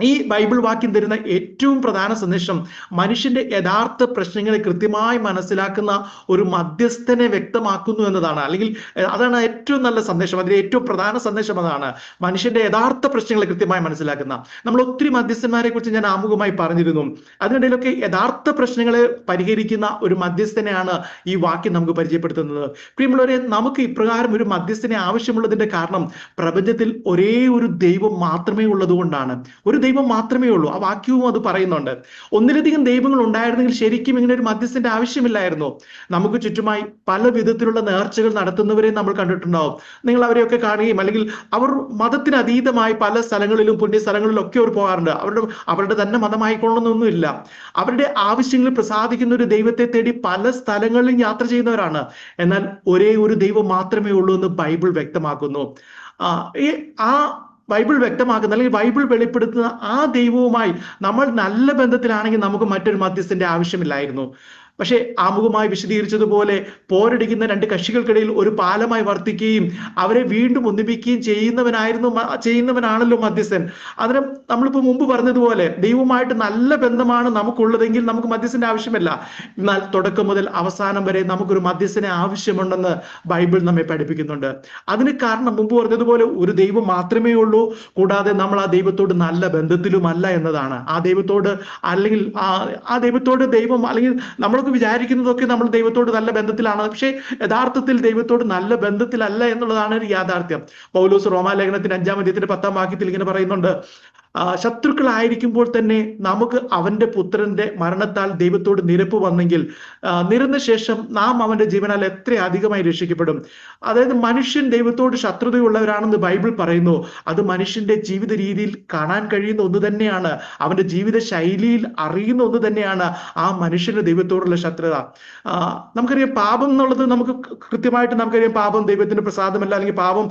ഈ ബൈബിൾ വാക്യം തരുന്ന ഏറ്റവും പ്രധാന സന്ദേശം മനുഷ്യന്റെ യഥാർത്ഥ പ്രശ്നങ്ങളെ കൃത്യമായി മനസ്സിലാക്കുന്ന ഒരു മധ്യസ്ഥനെ വ്യക്തമാക്കുന്നു എന്നതാണ്. അല്ലെങ്കിൽ അതാണ് ഏറ്റവും നല്ല സന്ദേശം. അതിന്റെ ഏറ്റവും പ്രധാന സന്ദേശം അതാണ് മനുഷ്യന്റെ യഥാർത്ഥ പ്രശ്നങ്ങളെ കൃത്യമായി മനസ്സിലാക്കുന്ന. നമ്മൾ ഒത്തിരി മധ്യസ്ഥന്മാരെ കുറിച്ച് ഞാൻ ആമുഖമായി പറഞ്ഞിരുന്നു. അതിനിടയിലൊക്കെ യഥാർത്ഥ പ്രശ്നങ്ങളെ പരിഹരിക്കുന്ന ഒരു മധ്യസ്ഥനെയാണ് ഈ വാക്യം നമുക്ക് പരിചയപ്പെടുത്തുന്നത്. പ്രിയമുള്ളവരെ നമുക്ക് ഇപ്രകാരം ഒരു മധ്യസ്ഥനെ ആവശ്യമുള്ളതിന്റെ കാരണം പ്രപഞ്ചത്തിൽ ഒരേ ഒരു ദൈവം മാത്രമേ ഉള്ളതുകൊണ്ടാണ്. ഒരു ദൈവം മാത്രമേ ഉള്ളൂ. ആ വാക്യവും അത് പറയുന്നുണ്ട്. ഒന്നിലധികം ദൈവങ്ങൾ ഉണ്ടായിരുന്നെങ്കിൽ ശരിക്കും ഇങ്ങനെ ഒരു മധ്യസ്ഥന്റെ ആവശ്യമില്ലായിരുന്നു. നമുക്ക് ചുറ്റുമായി പല വിധത്തിലുള്ള നേർച്ചകൾ നടത്തുന്നവരെ നമ്മൾ കണ്ടിട്ടുണ്ടാവും. നിങ്ങൾ അവരെയൊക്കെ കാണുകയും അല്ലെങ്കിൽ അവർ മതത്തിന് അതീതമായി പല സ്ഥലങ്ങളിലും പുണ്യ സ്ഥലങ്ങളിലും ഒക്കെ അവർ പോകാറുണ്ട്. അവരുടെ അവരുടെ തന്നെ മതമായിക്കൊള്ളണമെന്നൊന്നുമില്ല. അവരുടെ ആവശ്യങ്ങൾ പ്രസാദിക്കുന്ന ഒരു ദൈവത്തെ തേടി പല സ്ഥലങ്ങളിലും യാത്ര ചെയ്യുന്നവരാണ്. എന്നാൽ ഒരേ ഒരു ദൈവം മാത്രമേ ഉള്ളൂ എന്ന് ബൈബിൾ വ്യക്തമാക്കുന്നു. ആ ബൈബിൾ വ്യക്തമാക്കുന്ന അല്ലെങ്കിൽ ബൈബിൾ വെളിപ്പെടുത്തുന്ന ആ ദൈവവുമായി നമ്മൾ നല്ല ബന്ധത്തിലാണെങ്കിൽ നമുക്ക് മറ്റൊരു മധ്യസ്ഥന്റെ ആവശ്യമില്ലായിരുന്നു. പക്ഷേ ആമുഖമായി വിശദീകരിച്ചതുപോലെ പോരടിക്കുന്ന രണ്ട് കക്ഷികൾക്കിടയിൽ ഒരു പാലമായി വർത്തിക്കുകയും അവരെ വീണ്ടും ഒന്നിപ്പിക്കുകയും ചെയ്യുന്നവനായിരുന്നു ചെയ്യുന്നവനാണല്ലോ മധ്യസ്ഥൻ. അതിന് നമ്മളിപ്പോൾ മുമ്പ് പറഞ്ഞതുപോലെ ദൈവമായിട്ട് നല്ല ബന്ധമാണ് നമുക്കുള്ളതെങ്കിൽ നമുക്ക് മധ്യസ്ഥന്റെ ആവശ്യമില്ല. എന്നാൽ തുടക്കം മുതൽ അവസാനം വരെ നമുക്കൊരു മധ്യസ്ഥനെ ആവശ്യമുണ്ടെന്ന് ബൈബിൾ നമ്മെ പഠിപ്പിക്കുന്നുണ്ട്. അതിന് കാരണം മുമ്പ് പറഞ്ഞതുപോലെ ഒരു ദൈവം മാത്രമേ ഉള്ളൂ. കൂടാതെ നമ്മൾ ആ ദൈവത്തോട് നല്ല ബന്ധത്തിലുമല്ല എന്നതാണ്. ആ ദൈവത്തോട് അല്ലെങ്കിൽ ആ ദൈവത്തോട് ദൈവം അല്ലെങ്കിൽ നമ്മൾ നമുക്ക് വിചാരിക്കുന്നതൊക്കെ നമ്മൾ ദൈവത്തോട് നല്ല ബന്ധത്തിലാണ്. പക്ഷേ യഥാർത്ഥത്തിൽ ദൈവത്തോട് നല്ല ബന്ധത്തിലല്ല എന്നുള്ളതാണ് ഒരു യാഥാർത്ഥ്യം. പൗലോസ് റോമാലേഖനത്തിന്റെ അഞ്ചാം അധ്യയത്തിന്റെ പത്താം വാക്യത്തിൽ ഇങ്ങനെ പറയുന്നുണ്ട്. ശത്രുക്കളായിരിക്കുമ്പോൾ തന്നെ നമുക്ക് അവന്റെ പുത്രന്റെ മരണത്താൽ ദൈവത്തോട് നിരപ്പ് വന്നെങ്കിൽ നിരന്ന ശേഷം നാം അവന്റെ ജീവനാൽ എത്ര അധികമായി രക്ഷിക്കപ്പെടും? അതായത് മനുഷ്യൻ ദൈവത്തോട് ശത്രുതയുള്ളവരാണെന്ന് ബൈബിൾ പറയുന്നു. അത് മനുഷ്യന്റെ ജീവിത രീതിയിൽ കാണാൻ കഴിയുന്ന ഒന്ന് തന്നെയാണ്. അവന്റെ ജീവിത ശൈലിയിൽ അറിയുന്ന ഒന്ന് തന്നെയാണ് ആ മനുഷ്യന്റെ ദൈവത്തോടുള്ള ശത്രുത. നമുക്കറിയാം പാപം എന്നുള്ളത് നമുക്ക് കൃത്യമായിട്ട് നമുക്കറിയാം പാപം ദൈവത്തിന്റെ പ്രസാദമല്ല അല്ലെങ്കിൽ പാപം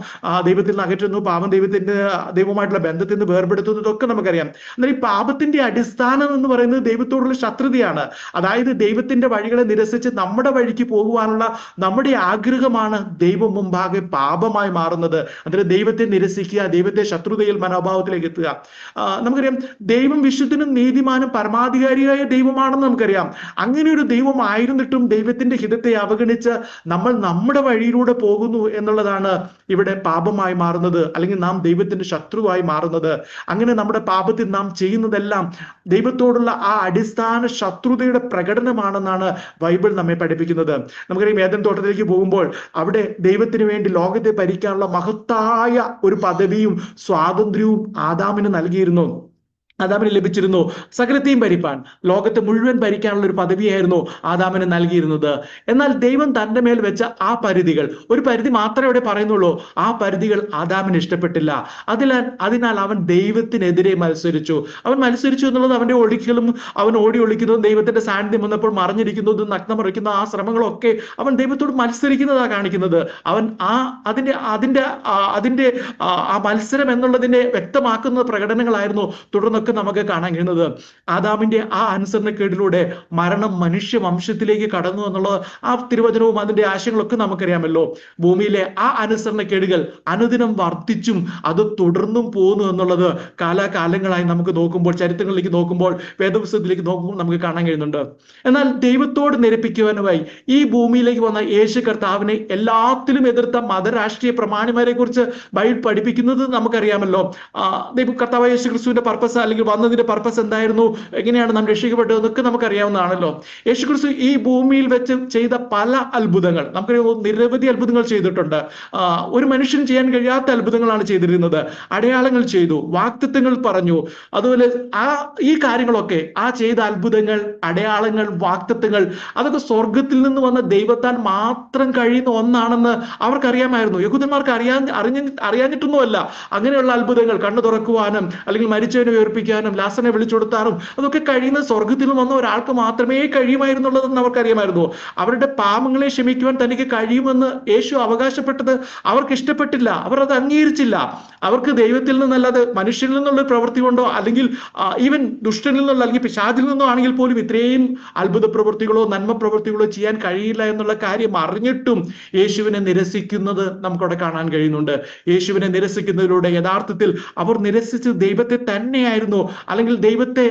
ദൈവത്തിൽ നിന്ന് അകറ്റുന്നു പാപം ദൈവത്തിന്റെ ദൈവമായിട്ടുള്ള ബന്ധത്തിൽ നിന്ന് വേർപെടുത്തുന്നു ഇതൊക്കെ നമുക്കറിയാം. എന്നാൽ ഈ പാപത്തിന്റെ അടിസ്ഥാനം എന്ന് പറയുന്നത് ദൈവത്തോടുള്ള ശത്രുതയാണ്. അതായത് ദൈവത്തിന്റെ വഴികളെ നിരസിച്ച് നമ്മുടെ വഴിക്ക് പോകുവാനുള്ള നമ്മുടെ ആഗ്രഹമാണ് ദൈവം മുമ്പാകെ പാപമായി മാറുന്നത്. അതിന് ദൈവത്തെ നിരസിക്കുക ദൈവത്തെ ശത്രുതയിൽ മനോഭാവത്തിലേക്ക് എത്തുക. നമുക്കറിയാം ദൈവം വിശുദ്ധനും നീതിമാനും പരമാധികാരിയായ ദൈവമാണെന്ന് നമുക്കറിയാം. അങ്ങനെ ഒരു ദൈവം ആയിരുന്നിട്ടും ദൈവത്തിന്റെ ഹിതത്തെ അവഗണിച്ച് നമ്മൾ നമ്മുടെ വഴിയിലൂടെ പോകുന്നു എന്നുള്ളതാണ് ഇവിടെ പാപമായി മാറുന്നത് അല്ലെങ്കിൽ നാം ദൈവത്തിന്റെ ശത്രുവായി മാറുന്നത്. അങ്ങനെ നമ്മുടെ പാപത്തിൽ നാം ചെയ്യുന്നതെല്ലാം ദൈവത്തോടുള്ള ആ അടിസ്ഥാന ശത്രുതയുടെ പ്രകടനമാണെന്നാണ് ബൈബിൾ നമ്മെ പഠിപ്പിക്കുന്നത്. നമുക്കറിയാം ഏതൻ തോട്ടത്തിലേക്ക് പോകുമ്പോൾ അവിടെ ദൈവത്തിന് വേണ്ടി ലോകത്തെ ഭരിക്കാനുള്ള മഹത്തായ ഒരു പദവിയും സ്വാതന്ത്ര്യവും ആദാമിന് നൽകിയിരുന്നു. ആദാമിന് ലഭിച്ചിരുന്നു. സകലത്തെയും ഭരിപ്പാൻ. ലോകത്തെ മുഴുവൻ ഭരിക്കാനുള്ള ഒരു പദവിയായിരുന്നു ആദാമിന് നൽകിയിരുന്നത്. എന്നാൽ ദൈവം തന്റെ മേൽ വെച്ച ആ പരിധികൾ ഒരു പരിധി മാത്രമേ അവിടെ പറയുന്നുള്ളൂ. ആ പരിധികൾ ആദാമിന് ഇഷ്ടപ്പെട്ടില്ല. അതിനാൽ അതിനാൽ അവൻ ദൈവത്തിനെതിരെ മത്സരിച്ചു. അവൻ മത്സരിച്ചു എന്നുള്ളത് അവന്റെ ഒഴുക്കികളും അവൻ ഓടി ഒളിക്കുന്നതും ദൈവത്തിന്റെ സാന്നിധ്യം വന്നപ്പോൾ മറിഞ്ഞിരിക്കുന്നതും നഗ്നമറിക്കുന്ന ആ ശ്രമങ്ങളൊക്കെ അവൻ ദൈവത്തോട് മത്സരിക്കുന്നതാ കാണിക്കുന്നത്. അവൻ ആ അതിന്റെ അതിന്റെ അതിന്റെ ആ, മത്സരം എന്നുള്ളതിനെ വ്യക്തമാക്കുന്ന പ്രകടനങ്ങളായിരുന്നു. തുടർന്നൊക്കെ നമുക്ക് കാണാൻ കഴിയുന്നത് ആദാമിന്റെ ആ അനുസരണക്കേടിലൂടെ മരണം മനുഷ്യ വംശത്തിലേക്ക് കടന്നു എന്നുള്ളത് ആ തിരുവചനവും അതിന്റെ ആശയങ്ങളൊക്കെ നമുക്കറിയാമല്ലോ. ഭൂമിയിലെ ആ അനുസരണക്കേടുകൾ അനുദിനം വർദ്ധിച്ചും അത് തുടർന്നും പോകുന്നു എന്നുള്ളത് കാലാകാലങ്ങളായി നമുക്ക് നോക്കുമ്പോൾ ചരിത്രങ്ങളിലേക്ക് നോക്കുമ്പോൾ വേദപുസ്തകത്തിലേക്ക് നോക്കുമ്പോൾ നമുക്ക് കാണാൻ കഴിയുന്നുണ്ട്. എന്നാൽ ദൈവത്തോട് നിരപ്പിക്കുവാനുമായി ഈ ഭൂമിയിലേക്ക് വന്ന യേശു കർത്താവിനെ എല്ലാത്തിലും എതിർത്ത മതരാഷ്ട്രീയ പ്രമാണിമാരെ കുറിച്ച് ബൈബിൾ പഠിപ്പിക്കുന്നത് നമുക്കറിയാമല്ലോ. ദൈവം കർത്താവ് യേശു ക്രിസ്തുവിന്റെ പർപ്പസ് അല്ലെങ്കിൽ വന്നതിന്റെ പർപ്പസ് എന്തായിരുന്നു? എങ്ങനെയാണ് നാം രക്ഷിക്കപ്പെട്ടത് എന്നൊക്കെ നമുക്കറിയാവുന്നതാണല്ലോ. യേശു ക്രിസ്തു ഈ ഭൂമിയിൽ വെച്ച് ചെയ്ത പല അത്ഭുതങ്ങൾ നമുക്ക് നിരവധി അത്ഭുതങ്ങൾ ചെയ്തിട്ടുണ്ട്. ഒരു മനുഷ്യൻ ചെയ്യാൻ കഴിയാത്ത അത്ഭുതങ്ങളാണ് ചെയ്തിരുന്നത്. അടയാളങ്ങൾ ചെയ്തു വാക്തത്വങ്ങൾ പറഞ്ഞു അതുപോലെ ആ ഈ കാര്യങ്ങളൊക്കെ ആ ചെയ്ത അത്ഭുതങ്ങൾ അടയാളങ്ങൾ വാക്തത്വങ്ങൾ അതൊക്കെ സ്വർഗത്തിൽ നിന്ന് വന്ന ദൈവത്താൻ മാത്രം കഴിയുന്ന ഒന്നാണെന്ന് അവർക്കറിയാമായിരുന്നു. യഹൂദന്മാർക്ക് അറിയാൻ അറിഞ്ഞ അറിയാഞ്ഞിട്ടൊന്നുമല്ല. അങ്ങനെയുള്ള അത്ഭുതങ്ങൾ കണ്ണു തുറക്കുവാനും അല്ലെങ്കിൽ മരിച്ചവനെ ഉയർപ്പിക്കാനും ലാസനെ വിളിച്ചുകൊടുത്താറും അതൊക്കെ കഴിയുന്ന സ്വർഗത്തിൽ വന്ന ഒരാൾക്ക് മാത്രമേ കഴിയുമായിരുന്നുള്ളതെന്ന് അവർക്കറിയാമായിരുന്നു. അവരുടെ പാപങ്ങളെ ക്ഷമിക്കുവാൻ തനിക്ക് കഴിയുമെന്ന് യേശു അവകാശപ്പെട്ടത് അവർക്ക് ഇഷ്ടപ്പെട്ടില്ല. അവർ അത് അംഗീകരിച്ചില്ല. അവർക്ക് ദൈവത്തിൽ നിന്നല്ലാതെ മനുഷ്യനിൽ നിന്നുള്ള പ്രവൃത്തി കൊണ്ടോ അല്ലെങ്കിൽ ഈവൻ ദുഷ്ടനിൽ നിന്നുള്ള അല്ലെങ്കിൽ പിശാചിൽ നിന്നോ ആണെങ്കിൽ പോലും ഇത്രയും അത്ഭുത പ്രവൃത്തികളോ നന്മ പ്രവൃത്തികളോ ചെയ്യാൻ കഴിയില്ല എന്നുള്ള കാര്യം അറിഞ്ഞിട്ടും യേശുവിനെ നിരസിക്കുന്നത് നമുക്കവിടെ കാണാൻ കഴിയുന്നുണ്ട്. യേശുവിനെ നിരസിക്കുന്നതിലൂടെ യഥാർത്ഥത്തിൽ അവർ നിരസിച്ച് ദൈവത്തെ തന്നെയായിരുന്നു അല്ലെങ്കിൽ ദൈവത്തെ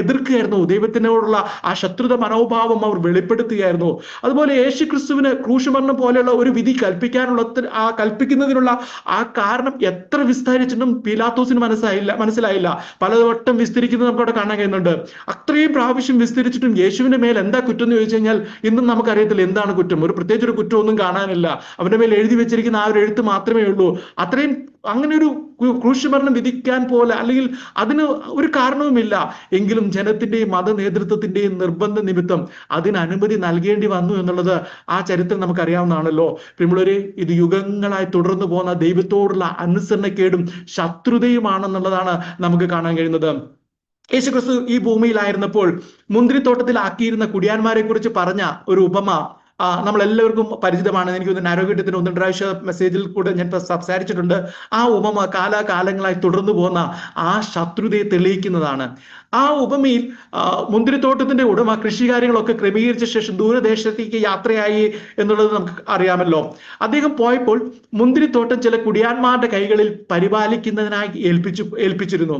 എതിർക്കുകയായിരുന്നു. ദൈവത്തിനോടുള്ള ആ ശത്രുത മനോഭാവം അവർ വെളിപ്പെടുത്തുകയായിരുന്നു. അതുപോലെ യേശു ക്രിസ്തുവിന് ക്രൂശുമരണം പോലെയുള്ള ഒരു വിധി കൽപ്പിക്കാനുള്ള ആ കൽപ്പിക്കുന്നതിനുള്ള ആ കാരണം എത്ര വിസ്താരിച്ചിട്ടും പീലാത്തോസിന് മനസ്സായില്ല മനസ്സിലായില്ല. പലവട്ടം വിസ്തരിക്കുന്നത് നമുക്ക് അവിടെ കാണാൻ കഴിയുന്നുണ്ട്. അത്രയും പ്രാവശ്യം വിസ്തരിച്ചിട്ടും യേശുവിന്റെ മേൽ എന്താ കുറ്റം എന്ന് ചോദിച്ചു കഴിഞ്ഞാൽ ഇന്നും നമുക്കറിയത്തില്ല എന്താണ് കുറ്റം. ഒരു പ്രത്യേകിച്ച് ഒരു കുറ്റമൊന്നും കാണാനില്ല. അവന്റെ മേൽ എഴുതി വെച്ചിരിക്കുന്ന ആ ഒരു എഴുത്ത് മാത്രമേ ഉള്ളൂ. അത്രയും അങ്ങനെ ഒരു ക്രൂ- ക്രൂശുമരണം വിധിക്കാൻ പോലെ അല്ലെങ്കിൽ അതിന് ഒരു കാരണവുമില്ല. എങ്കിലും ജനത്തിന്റെയും മത നേതൃത്വത്തിന്റെയും നിർബന്ധ നിമിത്തം അതിന് അനുമതി നൽകേണ്ടി വന്നു എന്നുള്ളത് ആ ചരിത്രം നമുക്കറിയാവുന്നതാണല്ലോ. പ്രിയമുള്ളവരെ ഇത് യുഗങ്ങളായി തുടർന്നു പോകുന്ന ദൈവത്തോടുള്ള അനുസരണക്കേടും ശത്രുതയുമാണെന്നുള്ളതാണ് നമുക്ക് കാണാൻ കഴിയുന്നത്. യേശുക്രിസ്തു ഈ ഭൂമിയിലായിരുന്നപ്പോൾ മുന്തിരിത്തോട്ടത്തിലാക്കിയിരുന്ന കുടിയാന്മാരെ കുറിച്ച് പറഞ്ഞ ഒരു ഉപമ എല്ലാവർക്കും പരിചിതമാണ്. എനിക്ക് തോന്നുന്നു ആരോഗ്യത്തിന് ഒന്ന് പ്രാവശ്യം മെസ്സേജിൽ കൂടെ ഞാൻ ഇപ്പൊ സംസാരിച്ചിട്ടുണ്ട്. ആ ഉപമ കാലാകാലങ്ങളായി തുടർന്നു പോകുന്ന ആ ശത്രുതയെ തെളിയിക്കുന്നതാണ്. ആ ഉപമയിൽ മുന്തിരിത്തോട്ടത്തിന്റെ ഉടമ കൃഷികാര്യങ്ങളൊക്കെ ക്രമീകരിച്ച ശേഷം ദൂരദേശത്തേക്ക് യാത്രയായി എന്നുള്ളത് നമുക്ക് അറിയാമല്ലോ. അദ്ദേഹം പോയപ്പോൾ മുന്തിരിത്തോട്ടം ചില കുടിയാന്മാരുടെ കൈകളിൽ പരിപാലിക്കുന്നതിനായി ഏൽപ്പിച്ചു ഏൽപ്പിച്ചിരുന്നു.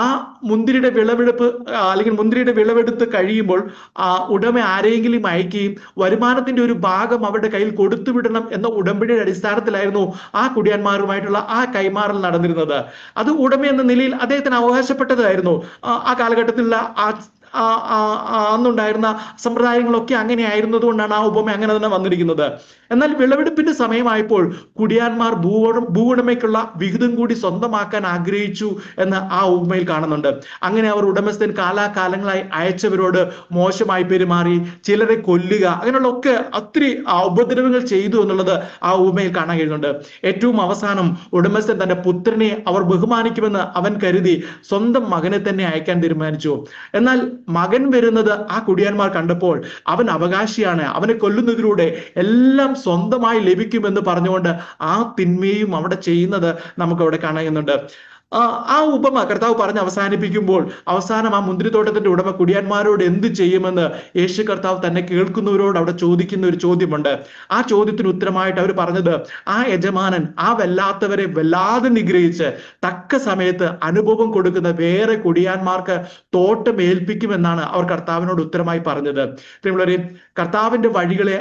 ആ മുന്തിരിയുടെ വിളവെടുപ്പ് അല്ലെങ്കിൽ മുന്തിരിയുടെ വിളവെടുത്ത് കഴിയുമ്പോൾ ആ ഉടമ ആരെങ്കിലും അയക്കുകയും വരുമാനത്തിന്റെ ഒരു ഭാഗം അവരുടെ കയ്യിൽ കൊടുത്തുവിടണം എന്ന ഉടമ്പടിയുടെ അടിസ്ഥാനത്തിലായിരുന്നു ആ കുടിയാന്മാരുമായിട്ടുള്ള ആ കൈമാറൽ നടന്നിരുന്നത്. അത് ഉടമ എന്ന നിലയിൽ അദ്ദേഹത്തിന് അവകാശപ്പെട്ടതായിരുന്നു. ആ കാലഘട്ടത്തിലുള്ള ആ അന്നുണ്ടായിരുന്ന സമ്പ്രദായങ്ങളൊക്കെ അങ്ങനെ ആയിരുന്നതുകൊണ്ടാണ് ആ ഉപമ അങ്ങനെ തന്നെ വന്നിരിക്കുന്നത്. എന്നാൽ വിളവെടുപ്പിന്റെ സമയമായപ്പോൾ കുടിയാന്മാർ ഭൂ ഭൂവുടമയ്ക്കുള്ള വിഹിതം കൂടി സ്വന്തമാക്കാൻ ആഗ്രഹിച്ചു എന്ന് ആ ഉപമയിൽ കാണുന്നുണ്ട്. അങ്ങനെ അവർ ഉടമസ്ഥൻ കാലാകാലങ്ങളായി അയച്ചവരോട് മോശമായി പെരുമാറി ചിലരെ കൊല്ലുക അങ്ങനെയുള്ള ഒക്കെ ഒത്തിരി ഉപദ്രവങ്ങൾ ചെയ്തു എന്നുള്ളത് ആ ഉപമയിൽ കാണാൻ കഴിയുന്നുണ്ട്. ഏറ്റവും അവസാനം ഉടമസ്ഥൻ തന്റെ പുത്രനെ അവർ ബഹുമാനിക്കുമെന്ന് അവൻ കരുതി സ്വന്തം മകനെ തന്നെ അയക്കാൻ തീരുമാനിച്ചു. എന്നാൽ മകൻ വരുന്നത് ആ കുടിയാന്മാർ കണ്ടപ്പോൾ അവൻ അവകാശിയാണ്. അവനെ കൊല്ലുന്നതിലൂടെ എല്ലാം സ്വന്തമായി ലഭിക്കുമെന്ന് പറഞ്ഞുകൊണ്ട് ആ തിന്മയും അവിടെ ചെയ്യുന്നത് നമുക്ക് അവിടെ കാണുന്നുണ്ട് ആ ഉപമ കർത്താവ് പറഞ്ഞ് അവസാനിപ്പിക്കുമ്പോൾ അവസാനം ആ മുന്തിരിത്തോട്ടത്തിന്റെ ഉടമ കുടിയാന്മാരോട് എന്ത് ചെയ്യുമെന്ന് യേശു കർത്താവ് തന്നെ കേൾക്കുന്നവരോട് അവിടെ ചോദിക്കുന്ന ഒരു ചോദ്യമുണ്ട്. ആ ചോദ്യത്തിന് ഉത്തരമായിട്ട് അവർ പറഞ്ഞത് ആ യജമാനൻ ആ വല്ലാത്തവരെ വല്ലാതെ നിഗ്രഹിച്ച് തക്ക സമയത്ത് അനുഭവം കൊടുക്കുന്ന വേറെ കുടിയാന്മാർക്ക് തോട്ടം ഏൽപ്പിക്കുമെന്നാണ് അവർ കർത്താവിനോട് ഉത്തരമായി പറഞ്ഞത്. പ്രിയമുള്ളവരെ കർത്താവിന്റെ വഴികളെ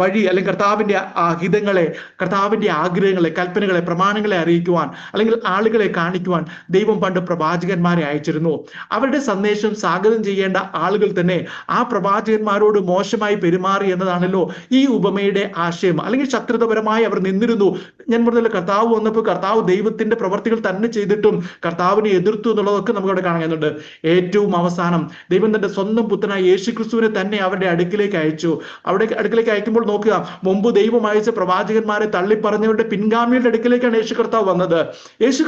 വഴി അല്ലെങ്കിൽ കർത്താവിന്റെ ഹിതങ്ങളെ കർത്താവിന്റെ ആഗ്രഹങ്ങളെ കൽപ്പനകളെ പ്രമാണങ്ങളെ അറിയിക്കുവാൻ അല്ലെങ്കിൽ ആളുകളെ കാണിക്കുവാൻ ദൈവം പണ്ട് പ്രവാചകന്മാരെ അയച്ചിരുന്നു. അവരുടെ സന്ദേശം സ്വാഗതം ചെയ്യേണ്ട ആളുകൾ തന്നെ ആ പ്രവാചകന്മാരോട് മോശമായി പെരുമാറി എന്നതാണല്ലോ ഈ ഉപമയുടെ ആശയം. അല്ലെങ്കിൽ ശത്രുതപരമായി അവർ നിന്നിരുന്നു. ഞാൻ പറഞ്ഞല്ലോ കർത്താവ് വന്നപ്പോൾ കർത്താവ് ദൈവത്തിന്റെ പ്രവർത്തികൾ തന്നെ ചെയ്തിട്ടും കർത്താവിനെ എതിർത്തു എന്നുള്ളതൊക്കെ നമുക്ക് അവിടെ കാണുന്നുണ്ട് ഏറ്റവും അവസാനം ദൈവം തന്റെ സ്വന്തം പുത്രനായ യേശു ക്രിസ്തുവിനെ തന്നെ അവരുടെ അടുക്കിലേക്ക് അയച്ചു. അവിടെ അടുക്കിലേക്ക് അയക്കുമ്പോൾ നോക്കുക മുമ്പ് ദൈവം അയച്ച പ്രവാചകന്മാരെ തള്ളിപ്പറഞ്ഞവരുടെ പിൻഗാമിയുടെ അടുക്കിലേക്കാണ് യേശു കർത്താവ് വന്നത്. യേശു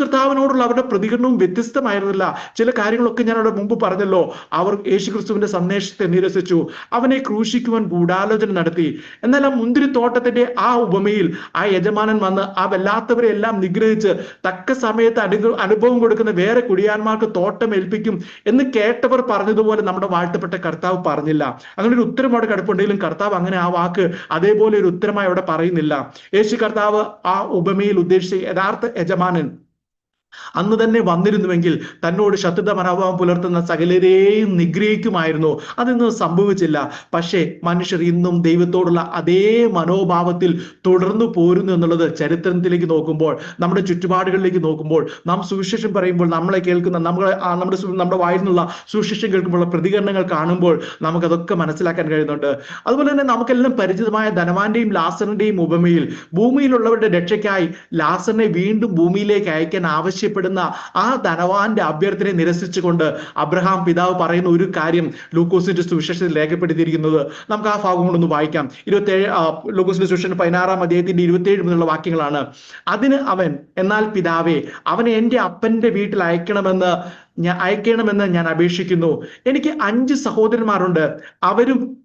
കർത്താവിനോടുള്ള അവരുടെ പ്രതികരണവും വ്യത്യസ്തമായിരുന്നില്ല. ചില കാര്യങ്ങളൊക്കെ ഞാൻ അവിടെ മുമ്പ് പറഞ്ഞല്ലോ. അവർ യേശു ക്രിസ്തുവിന്റെ സന്ദേശത്തെ നിരസിച്ചു. അവനെ ക്രൂശിക്കുവാൻ ഗൂഢാലോചന നടത്തി. എന്നാൽ ആ മുന്തിരിത്തോട്ടത്തിന്റെ ആ ഉപമയിൽ ആ യജമാനൻ വന്ന് ആ വല്ലാത്തവരെ എല്ലാം നിഗ്രഹിച്ച് തക്ക സമയത്ത് അനു അനുഭവം കൊടുക്കുന്ന വേറെ കുടിയാന്മാർക്ക് തോട്ടം ഏൽപ്പിക്കും എന്ന് കേട്ടവർ പറഞ്ഞതുപോലെ നമ്മുടെ വാഴ്ത്തപ്പെട്ട കർത്താവ് പറഞ്ഞില്ല. അങ്ങനെ ഒരു ഉത്തരം അവിടെ കിടപ്പുണ്ടെങ്കിലും കർത്താവ് അങ്ങനെ ആ വാക്ക് അതേപോലെ ഒരു ഉത്തരമായി അവിടെ പറയുന്നില്ല. യേശു കർത്താവ് ആ ഉപമയിൽ ഉദ്ദേശിച്ച യഥാർത്ഥ യജമാനൻ അന്ന് തന്നെ വന്നിരുന്നുവെങ്കിൽ തന്നോട് ശത്രുത മനോഭാവം പുലർത്തുന്ന സകലരെയും നിഗ്രഹിക്കുമായിരുന്നു. അതൊന്നും സംഭവിച്ചില്ല. പക്ഷേ മനുഷ്യർ ഇന്നും ദൈവത്തോടുള്ള അതേ മനോഭാവത്തിൽ തുടർന്നു പോരുന്നു എന്നുള്ളത് ചരിത്രത്തിലേക്ക് നോക്കുമ്പോൾ നമ്മുടെ ചുറ്റുപാടുകളിലേക്ക് നോക്കുമ്പോൾ നാം സുവിശേഷം പറയുമ്പോൾ നമ്മളെ കേൾക്കുന്ന നമ്മളെ നമ്മുടെ നമ്മുടെ വായിൽ നിന്നുള്ള സുവിശേഷം കേൾക്കുമ്പോൾ പ്രതികരണങ്ങൾ കാണുമ്പോൾ നമുക്കതൊക്കെ മനസ്സിലാക്കാൻ കഴിയുന്നുണ്ട്. അതുപോലെ തന്നെ നമുക്കെല്ലാം പരിചിതമായ ധനവാന്റെയും ലാസറിന്റെയും ഉപമയിൽ ഭൂമിയിലുള്ളവരുടെ രക്ഷയ്ക്കായി ലാസറിനെ വീണ്ടും ഭൂമിയിലേക്ക് അയക്കാൻ ആവശ്യപ്പെടുന്ന ആ ധനവാന്റെ അഭ്യർത്ഥനയെ നിരസിച്ചുകൊണ്ട് അബ്രഹാം പിതാവ് പറയുന്ന ഒരു കാര്യം ലൂക്കോസിന്റെ സുവിശേഷത്തിൽ രേഖപ്പെടുത്തിയിരിക്കുന്നത്. നമുക്ക് ആ ഭാഗം കൊണ്ടൊന്ന് വായിക്കാം. ഇരുപത്തേഴ് ലൂക്കോസിന്റെ സുവിശേഷം പതിനാറാം അദ്ദേഹത്തിന്റെ ഇരുപത്തേഴ് മുതലുള്ള വാക്യങ്ങളാണ്. അതിന് അവൻ എന്നാൽ പിതാവേ അവനെ എന്റെ അപ്പന്റെ വീട്ടിൽ അയക്കണമെന്ന് ഞാൻ അയക്കണമെന്ന് ഞാൻ അപേക്ഷിക്കുന്നു. എനിക്ക് അഞ്ച് സഹോദരന്മാരുണ്ട്. അവരും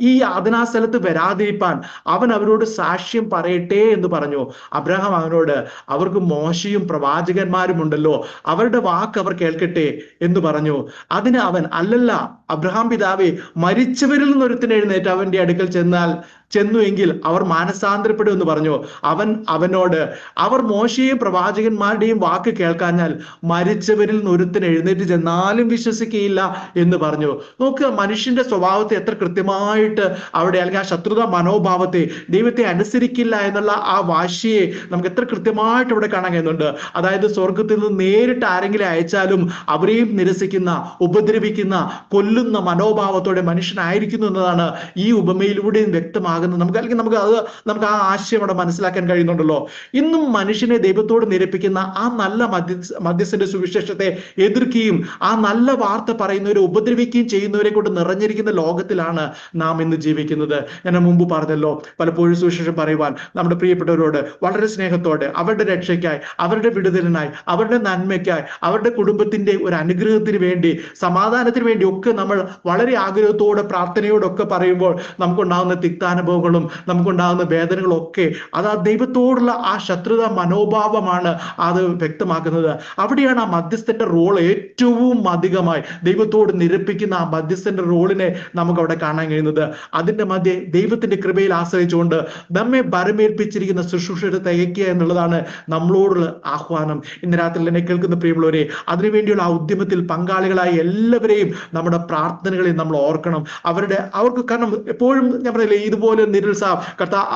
ഈ ആദനാ സ്ഥലത്ത് വരാതിരിപ്പാൻ അവൻ അവരോട് സാക്ഷ്യം പറയട്ടെ എന്ന് പറഞ്ഞു. അബ്രഹാം അവനോട് അവർക്ക് മോശയും പ്രവാചകന്മാരും ഉണ്ടല്ലോ അവരുടെ വാക്ക് അവർ കേൾക്കട്ടെ എന്ന് പറഞ്ഞു. അതിന് അവൻ അല്ലല്ല അബ്രഹാം പിതാവെ മരിച്ചവരിൽ നിന്ന് ഒരുത്തിന് എഴുന്നേറ്റ് അവന്റെ അടുക്കൽ ചെന്നാൽ ചെന്നു എങ്കിൽ അവർ മാനസാന്തരപ്പെടും എന്ന് പറഞ്ഞു. അവൻ അവനോട് അവർ മോശയും പ്രവാചകന്മാരുടെയും വാക്ക് കേൾക്കാഞ്ഞാൽ മരിച്ചവരിൽ നിന്ന് ഒരുത്തിന് എഴുന്നേറ്റ് ചെന്നാലും വിശ്വസിക്കുകയില്ല എന്ന് പറഞ്ഞു. നോക്കുക മനുഷ്യന്റെ സ്വഭാവത്തെ എത്ര കൃത്യമായിട്ട് അവിടെ അല്ലെങ്കിൽ ആ ശത്രുത മനോഭാവത്തെ ദൈവത്തെ അനുസരിക്കില്ല എന്നുള്ള ആ വാശിയെ നമുക്ക് എത്ര കൃത്യമായിട്ട് ഇവിടെ കാണാൻ കഴിയുന്നുണ്ട്. അതായത് സ്വർഗത്തിൽ നിന്ന് നേരിട്ട് ആരെങ്കിലും അയച്ചാലും അവരെയും നിരസിക്കുന്ന ഉപദ്രവിക്കുന്ന കൊല്ലുന്ന മനോഭാവത്തോടെ മനുഷ്യനായിരിക്കുന്നു എന്നതാണ് ഈ ഉപമയിലൂടെയും വ്യക്തമാകുന്നത്. നമുക്ക് അല്ലെങ്കിൽ നമുക്ക് അത് നമുക്ക് ആ ആശയം അവിടെ മനസ്സിലാക്കാൻ കഴിയുന്നുണ്ടല്ലോ. ഇന്നും മനുഷ്യനെ ദൈവത്തോട് നിരപ്പിക്കുന്ന ആ നല്ല മധ്യ മധ്യസ്ഥന്റെ സുവിശേഷത്തെ എതിർക്കുകയും ആ നല്ല വാർത്ത പറയുന്നവരെ ഉപദ്രവിക്കുകയും ചെയ്യുന്നവരെ കൊണ്ട് നിറഞ്ഞിരിക്കുന്ന ലോകത്തിലാണ് നാം ഇന്ന് ജീവിക്കുന്നത്. ഞാൻ മുമ്പ് പറഞ്ഞല്ലോ പലപ്പോഴും സുവിശേഷം പറയുവാൻ നമ്മുടെ പ്രിയപ്പെട്ടവരോട് വളരെ സ്നേഹത്തോടെ അവരുടെ രക്ഷയ്ക്കായി അവരുടെ വിടുതലിനായി അവരുടെ നന്മയ്ക്കായി അവരുടെ കുടുംബത്തിന്റെ ഒരു അനുഗ്രഹത്തിന് വേണ്ടി സമാധാനത്തിന് വേണ്ടി ഒക്കെ നമ്മൾ വളരെ ആഗ്രഹത്തോടെ പ്രാർത്ഥനയോടൊക്കെ പറയുമ്പോൾ നമുക്കുണ്ടാകുന്ന തിക്താനുഭവങ്ങളും നമുക്കുണ്ടാകുന്ന വേദനകളും ഒക്കെ അത് ആ ദൈവത്തോടുള്ള ആ ശത്രുത മനോഭാവമാണ് അത് വ്യക്തമാക്കുന്നത്. അവിടെയാണ് ആ മധ്യസ്ഥന്റെ റോൾ ഏറ്റവും അധികമായി ദൈവത്തോട് നിരപ്പിക്കുന്ന ആ മധ്യസ്ഥന്റെ റോളിനെ നമുക്ക് അവിടെ കാണാൻ കഴിയുന്നത് അതിന്റെ മധ്യ ദൈവത്തിന്റെ കൃപയിൽ ആശ്രയിച്ചുകൊണ്ട് നമ്മെ ഭരമേൽപ്പിച്ചിരിക്കുന്ന ശുശ്രൂഷയുടെ തികയ്ക്കുക എന്നുള്ളതാണ് നമ്മളോടുള്ള ആഹ്വാനം. ഇന്ന് രാത്രി എന്നെ കേൾക്കുന്ന പ്രിയമുള്ളവരെ അതിനുവേണ്ടിയുള്ള ആ ഉദ്യമത്തിൽ പങ്കാളികളായ എല്ലാവരെയും നമ്മുടെ പ്രാർത്ഥനകളിൽ നമ്മൾ ഓർക്കണം. അവരുടെ അവർക്ക് കാരണം എപ്പോഴും ഞാൻ പറയില്ലേ ഇതുപോലെ നിരുത്സാഹം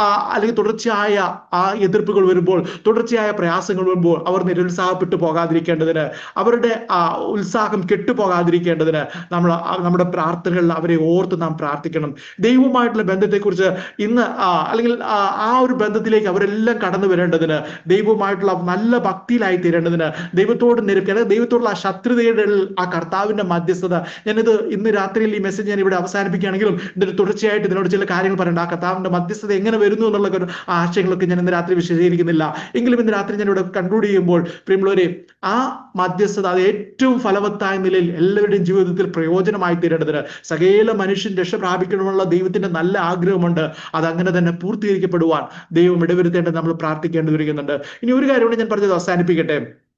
ആ അല്ലെങ്കിൽ തുടർച്ചയായ ആ എതിർപ്പുകൾ വരുമ്പോൾ തുടർച്ചയായ പ്രയാസങ്ങൾ വരുമ്പോൾ അവർ നിരുത്സാഹപ്പെട്ടു പോകാതിരിക്കേണ്ടതിന് അവരുടെ ആ ഉത്സാഹം കെട്ടുപോകാതിരിക്കേണ്ടതിന് നമ്മൾ നമ്മുടെ പ്രാർത്ഥനകളിൽ അവരെ ഓർത്ത് നാം പ്രാർത്ഥിക്കണം ദൈവമായിട്ടുള്ള ബന്ധത്തെക്കുറിച്ച് ഇന്ന് അല്ലെങ്കിൽ ആ ഒരു ബന്ധത്തിലേക്ക് അവരെല്ലാം കടന്നു വരേണ്ടതിന് ദൈവമായിട്ടുള്ള നല്ല ഭക്തിയിലായി തീരേണ്ടതിന് ദൈവത്തോട് നിരക്കുക അല്ലെങ്കിൽ ദൈവത്തോടുള്ള ആ ശത്രുതയുടെ ആ കർത്താവിന്റെ മധ്യസ്ഥത. ഞാനിത് ഇന്ന് രാത്രിയിൽ ഈ മെസ്സേജ് ഞാൻ ഇവിടെ അവസാനിപ്പിക്കുകയാണെങ്കിലും ഇതിന് തുടർച്ചയായിട്ട് ഇതിനോട് ചില കാര്യങ്ങൾ പറയണ്ട. ആ കർത്താവിന്റെ മധ്യസ്ഥത എങ്ങനെ വരുന്നു എന്നുള്ള ഒരു ആശയങ്ങളൊക്കെ ഞാൻ ഇന്ന് രാത്രി വിശദീകരിക്കുന്നില്ല. എങ്കിലും ഇന്ന് രാത്രി ഞാൻ ഇവിടെ കൺക്ലൂഡ് ചെയ്യുമ്പോൾ പ്രിയമുള്ളവരെ ആ മധ്യസ്ഥത അത് ഏറ്റവും ഫലവത്തായ നിലയിൽ എല്ലാവരുടെയും ജീവിതത്തിൽ പ്രയോജനമായി തീരേണ്ടതിന് സകല മനുഷ്യൻ രക്ഷ പ്രാപിക്കണമെന്നുള്ള ദൈവത്തിന്റെ നല്ല ആഗ്രഹമുണ്ട്. അത് അങ്ങനെ തന്നെ പൂർത്തീകരിക്കപ്പെടുവാൻ ദൈവം ഇടവരുത്തേണ്ടത് നമ്മൾ പ്രാർത്ഥിക്കേണ്ടി വരുന്നുണ്ട് ഇനി ഒരു കാര്യം കൂടി ഞാൻ പറഞ്ഞത് അവസാനിപ്പിക്കട്ടെ.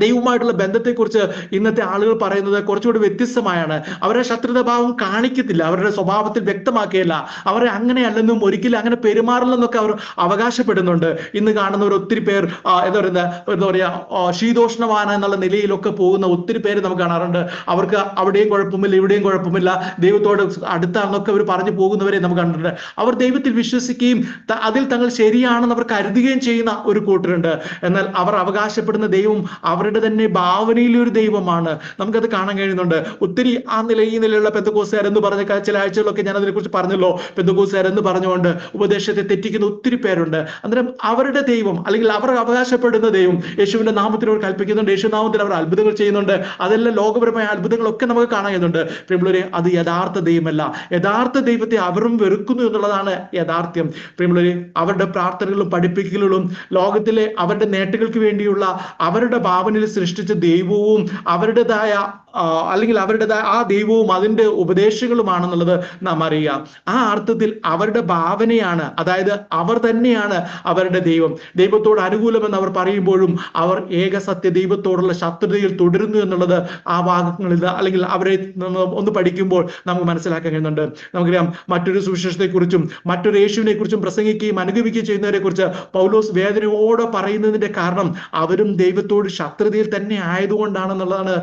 ദൈവവുമായിട്ടുള്ള ബന്ധത്തെക്കുറിച്ച് ഇന്നത്തെ ആളുകൾ പറയുന്നത് കുറച്ചുകൂടി വ്യത്യസ്തമായാണ്. അവരുടെ ശത്രുതാഭാവം കാണിക്കത്തില്ല. അവരുടെ സ്വഭാവത്തിൽ വ്യക്തമാക്കുകയില്ല. അവരെ അങ്ങനെയല്ലെന്നും ഒരിക്കലും അങ്ങനെ പെരുമാറില്ലെന്നൊക്കെ അവർ അവകാശപ്പെടുന്നുണ്ട്. ഇന്ന് കാണുന്നവർ ഒത്തിരി പേർ എന്താ പറയുന്നത് എന്താ പറയാ ശീതോഷ്ണമാണ് എന്നുള്ള നിലയിലൊക്കെ പോകുന്ന ഒത്തിരി പേര് നമുക്ക് കാണാറുണ്ട്. അവർക്ക് അവിടെയും കുഴപ്പമില്ല ഇവിടെയും കുഴപ്പമില്ല. ദൈവത്തോട് അടുത്താണെന്നൊക്കെ അവർ പറഞ്ഞു പോകുന്നവരെ നമുക്ക് കണ്ടിട്ടുണ്ട്. അവർ ദൈവത്തിൽ വിശ്വസിക്കുകയും അതിൽ തങ്ങൾ ശരിയാണെന്ന് അവർ കരുതുകയും ചെയ്യുന്ന ഒരു കൂട്ടരുണ്ട്. എന്നാൽ അവർ അവകാശപ്പെടുന്ന ദൈവം അവർ അവരുടെ തന്നെ ഭാവനയിലെ ഒരു ദൈവമാണ്. നമുക്കത് കാണാൻ കഴിയുന്നുണ്ട്. ഒത്തിരി ആ നില ഈ നിലയിലുള്ള പെന്തക്കോസുകാരെന്ന് പറഞ്ഞ ക- ചില ആഴ്ചകളൊക്കെ ഞാൻ അതിനെക്കുറിച്ച് പറഞ്ഞല്ലോ. പെന്തക്കോസുകാരെന്ന് പറഞ്ഞുകൊണ്ട് ഉപദേശത്തെ തെറ്റിക്കുന്ന ഒത്തിരി പേരുണ്ട്. അന്നേരം അവരുടെ ദൈവം അല്ലെങ്കിൽ അവർ അവകാശപ്പെടുന്ന ദൈവം യേശുവിന്റെ നാമത്തിനോട് കൽപ്പിക്കുന്നുണ്ട്. യേശു നാമത്തിൽ അവർ അത്ഭുതങ്ങൾ ചെയ്യുന്നുണ്ട്. അതെല്ലാം ലോകപരമായ അത്ഭുതങ്ങളൊക്കെ നമുക്ക് കാണാൻ കഴിയുന്നുണ്ട്. പ്രിയമുള്ളവരെ അത് യഥാർത്ഥ ദൈവമല്ല. യഥാർത്ഥ ദൈവത്തെ അവരും വെറുക്കുന്നു എന്നുള്ളതാണ് യഥാർത്ഥ്യം. പ്രിയമുള്ളവരെ അവരുടെ പ്രാർത്ഥനകളും പഠിപ്പിക്കലുകളും ലോകത്തിലെ അവരുടെ നേട്ടങ്ങൾക്ക് വേണ്ടിയുള്ള അവരുടെ ഭാവനയിൽ സൃഷ്ടിച്ച ദൈവവും അവരുടേതായ അല്ലെങ്കിൽ അവരുടേതായ ആ ദൈവവും അതിന്റെ ഉപദേശങ്ങളുമാണെന്നുള്ളത് നാം അറിയുക ആ അർത്ഥത്തിൽ അവരുടെ ഭാവനയാണ് അതായത് അവർ തന്നെയാണ് അവരുടെ ദൈവം. ദൈവത്തോട് അനുകൂലമെന്ന് അവർ പറയുമ്പോഴും അവർ ഏകസത്യ ദൈവത്തോടുള്ള ശത്രുതയിൽ തുടരുന്നു എന്നുള്ളത് ആ ഭാഗങ്ങളിൽ അല്ലെങ്കിൽ അവരെ ഒന്ന് പഠിക്കുമ്പോൾ നമുക്ക് മനസ്സിലാക്കാൻ കഴിയുന്നുണ്ട്. നമുക്കറിയാം മറ്റൊരു സുവിശേഷത്തെക്കുറിച്ചും മറ്റൊരു യേശുവിനെ കുറിച്ചും പ്രസംഗിക്കുകയും അനുഗമിക്കുകയും ചെയ്യുന്നവരെ കുറിച്ച് പൗലോസ് വേദനയോടെ പറയുന്നതിന്റെ കാരണം അവരും ദൈവത്തോട് ശത്രുതയിൽ തന്നെ ആയതുകൊണ്ടാണെന്നുള്ളതാണ്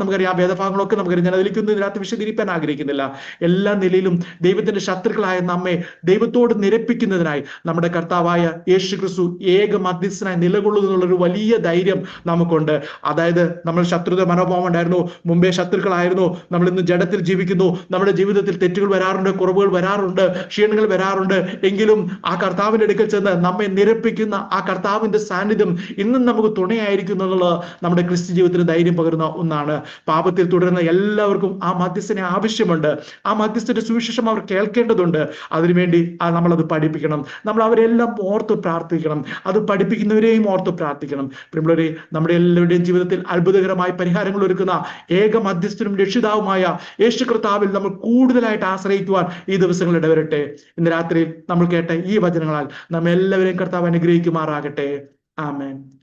നമുക്കറിയാം ആ വേദഭാഗങ്ങളൊക്കെ നമുക്കറിയാം ഞാൻ അതിലേക്കൊന്നും ഇതിനകത്ത് വിശദീകരിക്കാൻ ആഗ്രഹിക്കുന്നില്ല. എല്ലാ നിലയിലും ദൈവത്തിന്റെ ശത്രുക്കളായ നമ്മെ ദൈവത്തോട് നിരപ്പിക്കുന്നതിനായി നമ്മുടെ കർത്താവായ യേശു ക്രിസ്തു ഏക മധ്യസ്ഥനായി നിലകൊള്ളുന്നുള്ള ഒരു വലിയ ധൈര്യം നമുക്കുണ്ട്. അതായത് നമ്മൾ ശത്രുത മനോഭാവം ഉണ്ടായിരുന്നു മുമ്പേ ശത്രുക്കളായിരുന്നു നമ്മൾ ഇന്ന് ജഡത്തിൽ ജീവിക്കുന്നു നമ്മുടെ ജീവിതത്തിൽ തെറ്റുകൾ വരാറുണ്ട് കുറവുകൾ വരാറുണ്ട് ക്ഷീണങ്ങൾ വരാറുണ്ട്. എങ്കിലും ആ കർത്താവിന്റെ അടുക്കൽ ചെന്ന് നമ്മെ നിരപ്പിക്കുന്ന ആ കർത്താവിന്റെ സാന്നിധ്യം ഇന്നും നമുക്ക് തുണയായിരിക്കും എന്നുള്ളത് നമ്മുടെ ക്രിസ്ത്യ ജീവിതത്തിന് ധൈര്യം പകരുന്ന ഒന്നാണ്. പാപത്തിൽ തുടരുന്ന എല്ലാവർക്കും ആ മധ്യസ്ഥനെ ആവശ്യമുണ്ട്. ആ മധ്യസ്ഥന്റെ സുവിശേഷം അവർ കേൾക്കേണ്ടതുണ്ട്. അതിനുവേണ്ടി നമ്മളത് പഠിപ്പിക്കണം. നമ്മൾ അവരെല്ലാം ഓർത്ത് പ്രാർത്ഥിക്കണം. അത് പഠിപ്പിക്കുന്നവരെയും ഓർത്ത് പ്രാർത്ഥിക്കണം. പ്രിയമുള്ളവരെ നമ്മുടെ എല്ലാവരുടെയും ജീവിതത്തിൽ അത്ഭുതകരമായ പരിഹാരങ്ങൾ ഒരുക്കുന്ന ഏക മധ്യസ്ഥനും രക്ഷിതാവുമായ യേശു കർത്താവിൽ നമ്മൾ കൂടുതലായിട്ട് ആശ്രയിക്കുവാൻ ഈ ദിവസങ്ങൾ ഇടവരട്ടെ. ഇന്ന് രാത്രി നമ്മൾ കേട്ട ഈ വചനങ്ങളാൽ നമ്മൾ എല്ലാവരെയും കർത്താവ് അനുഗ്രഹിക്കുമാറാകട്ടെ. ആമേൻ.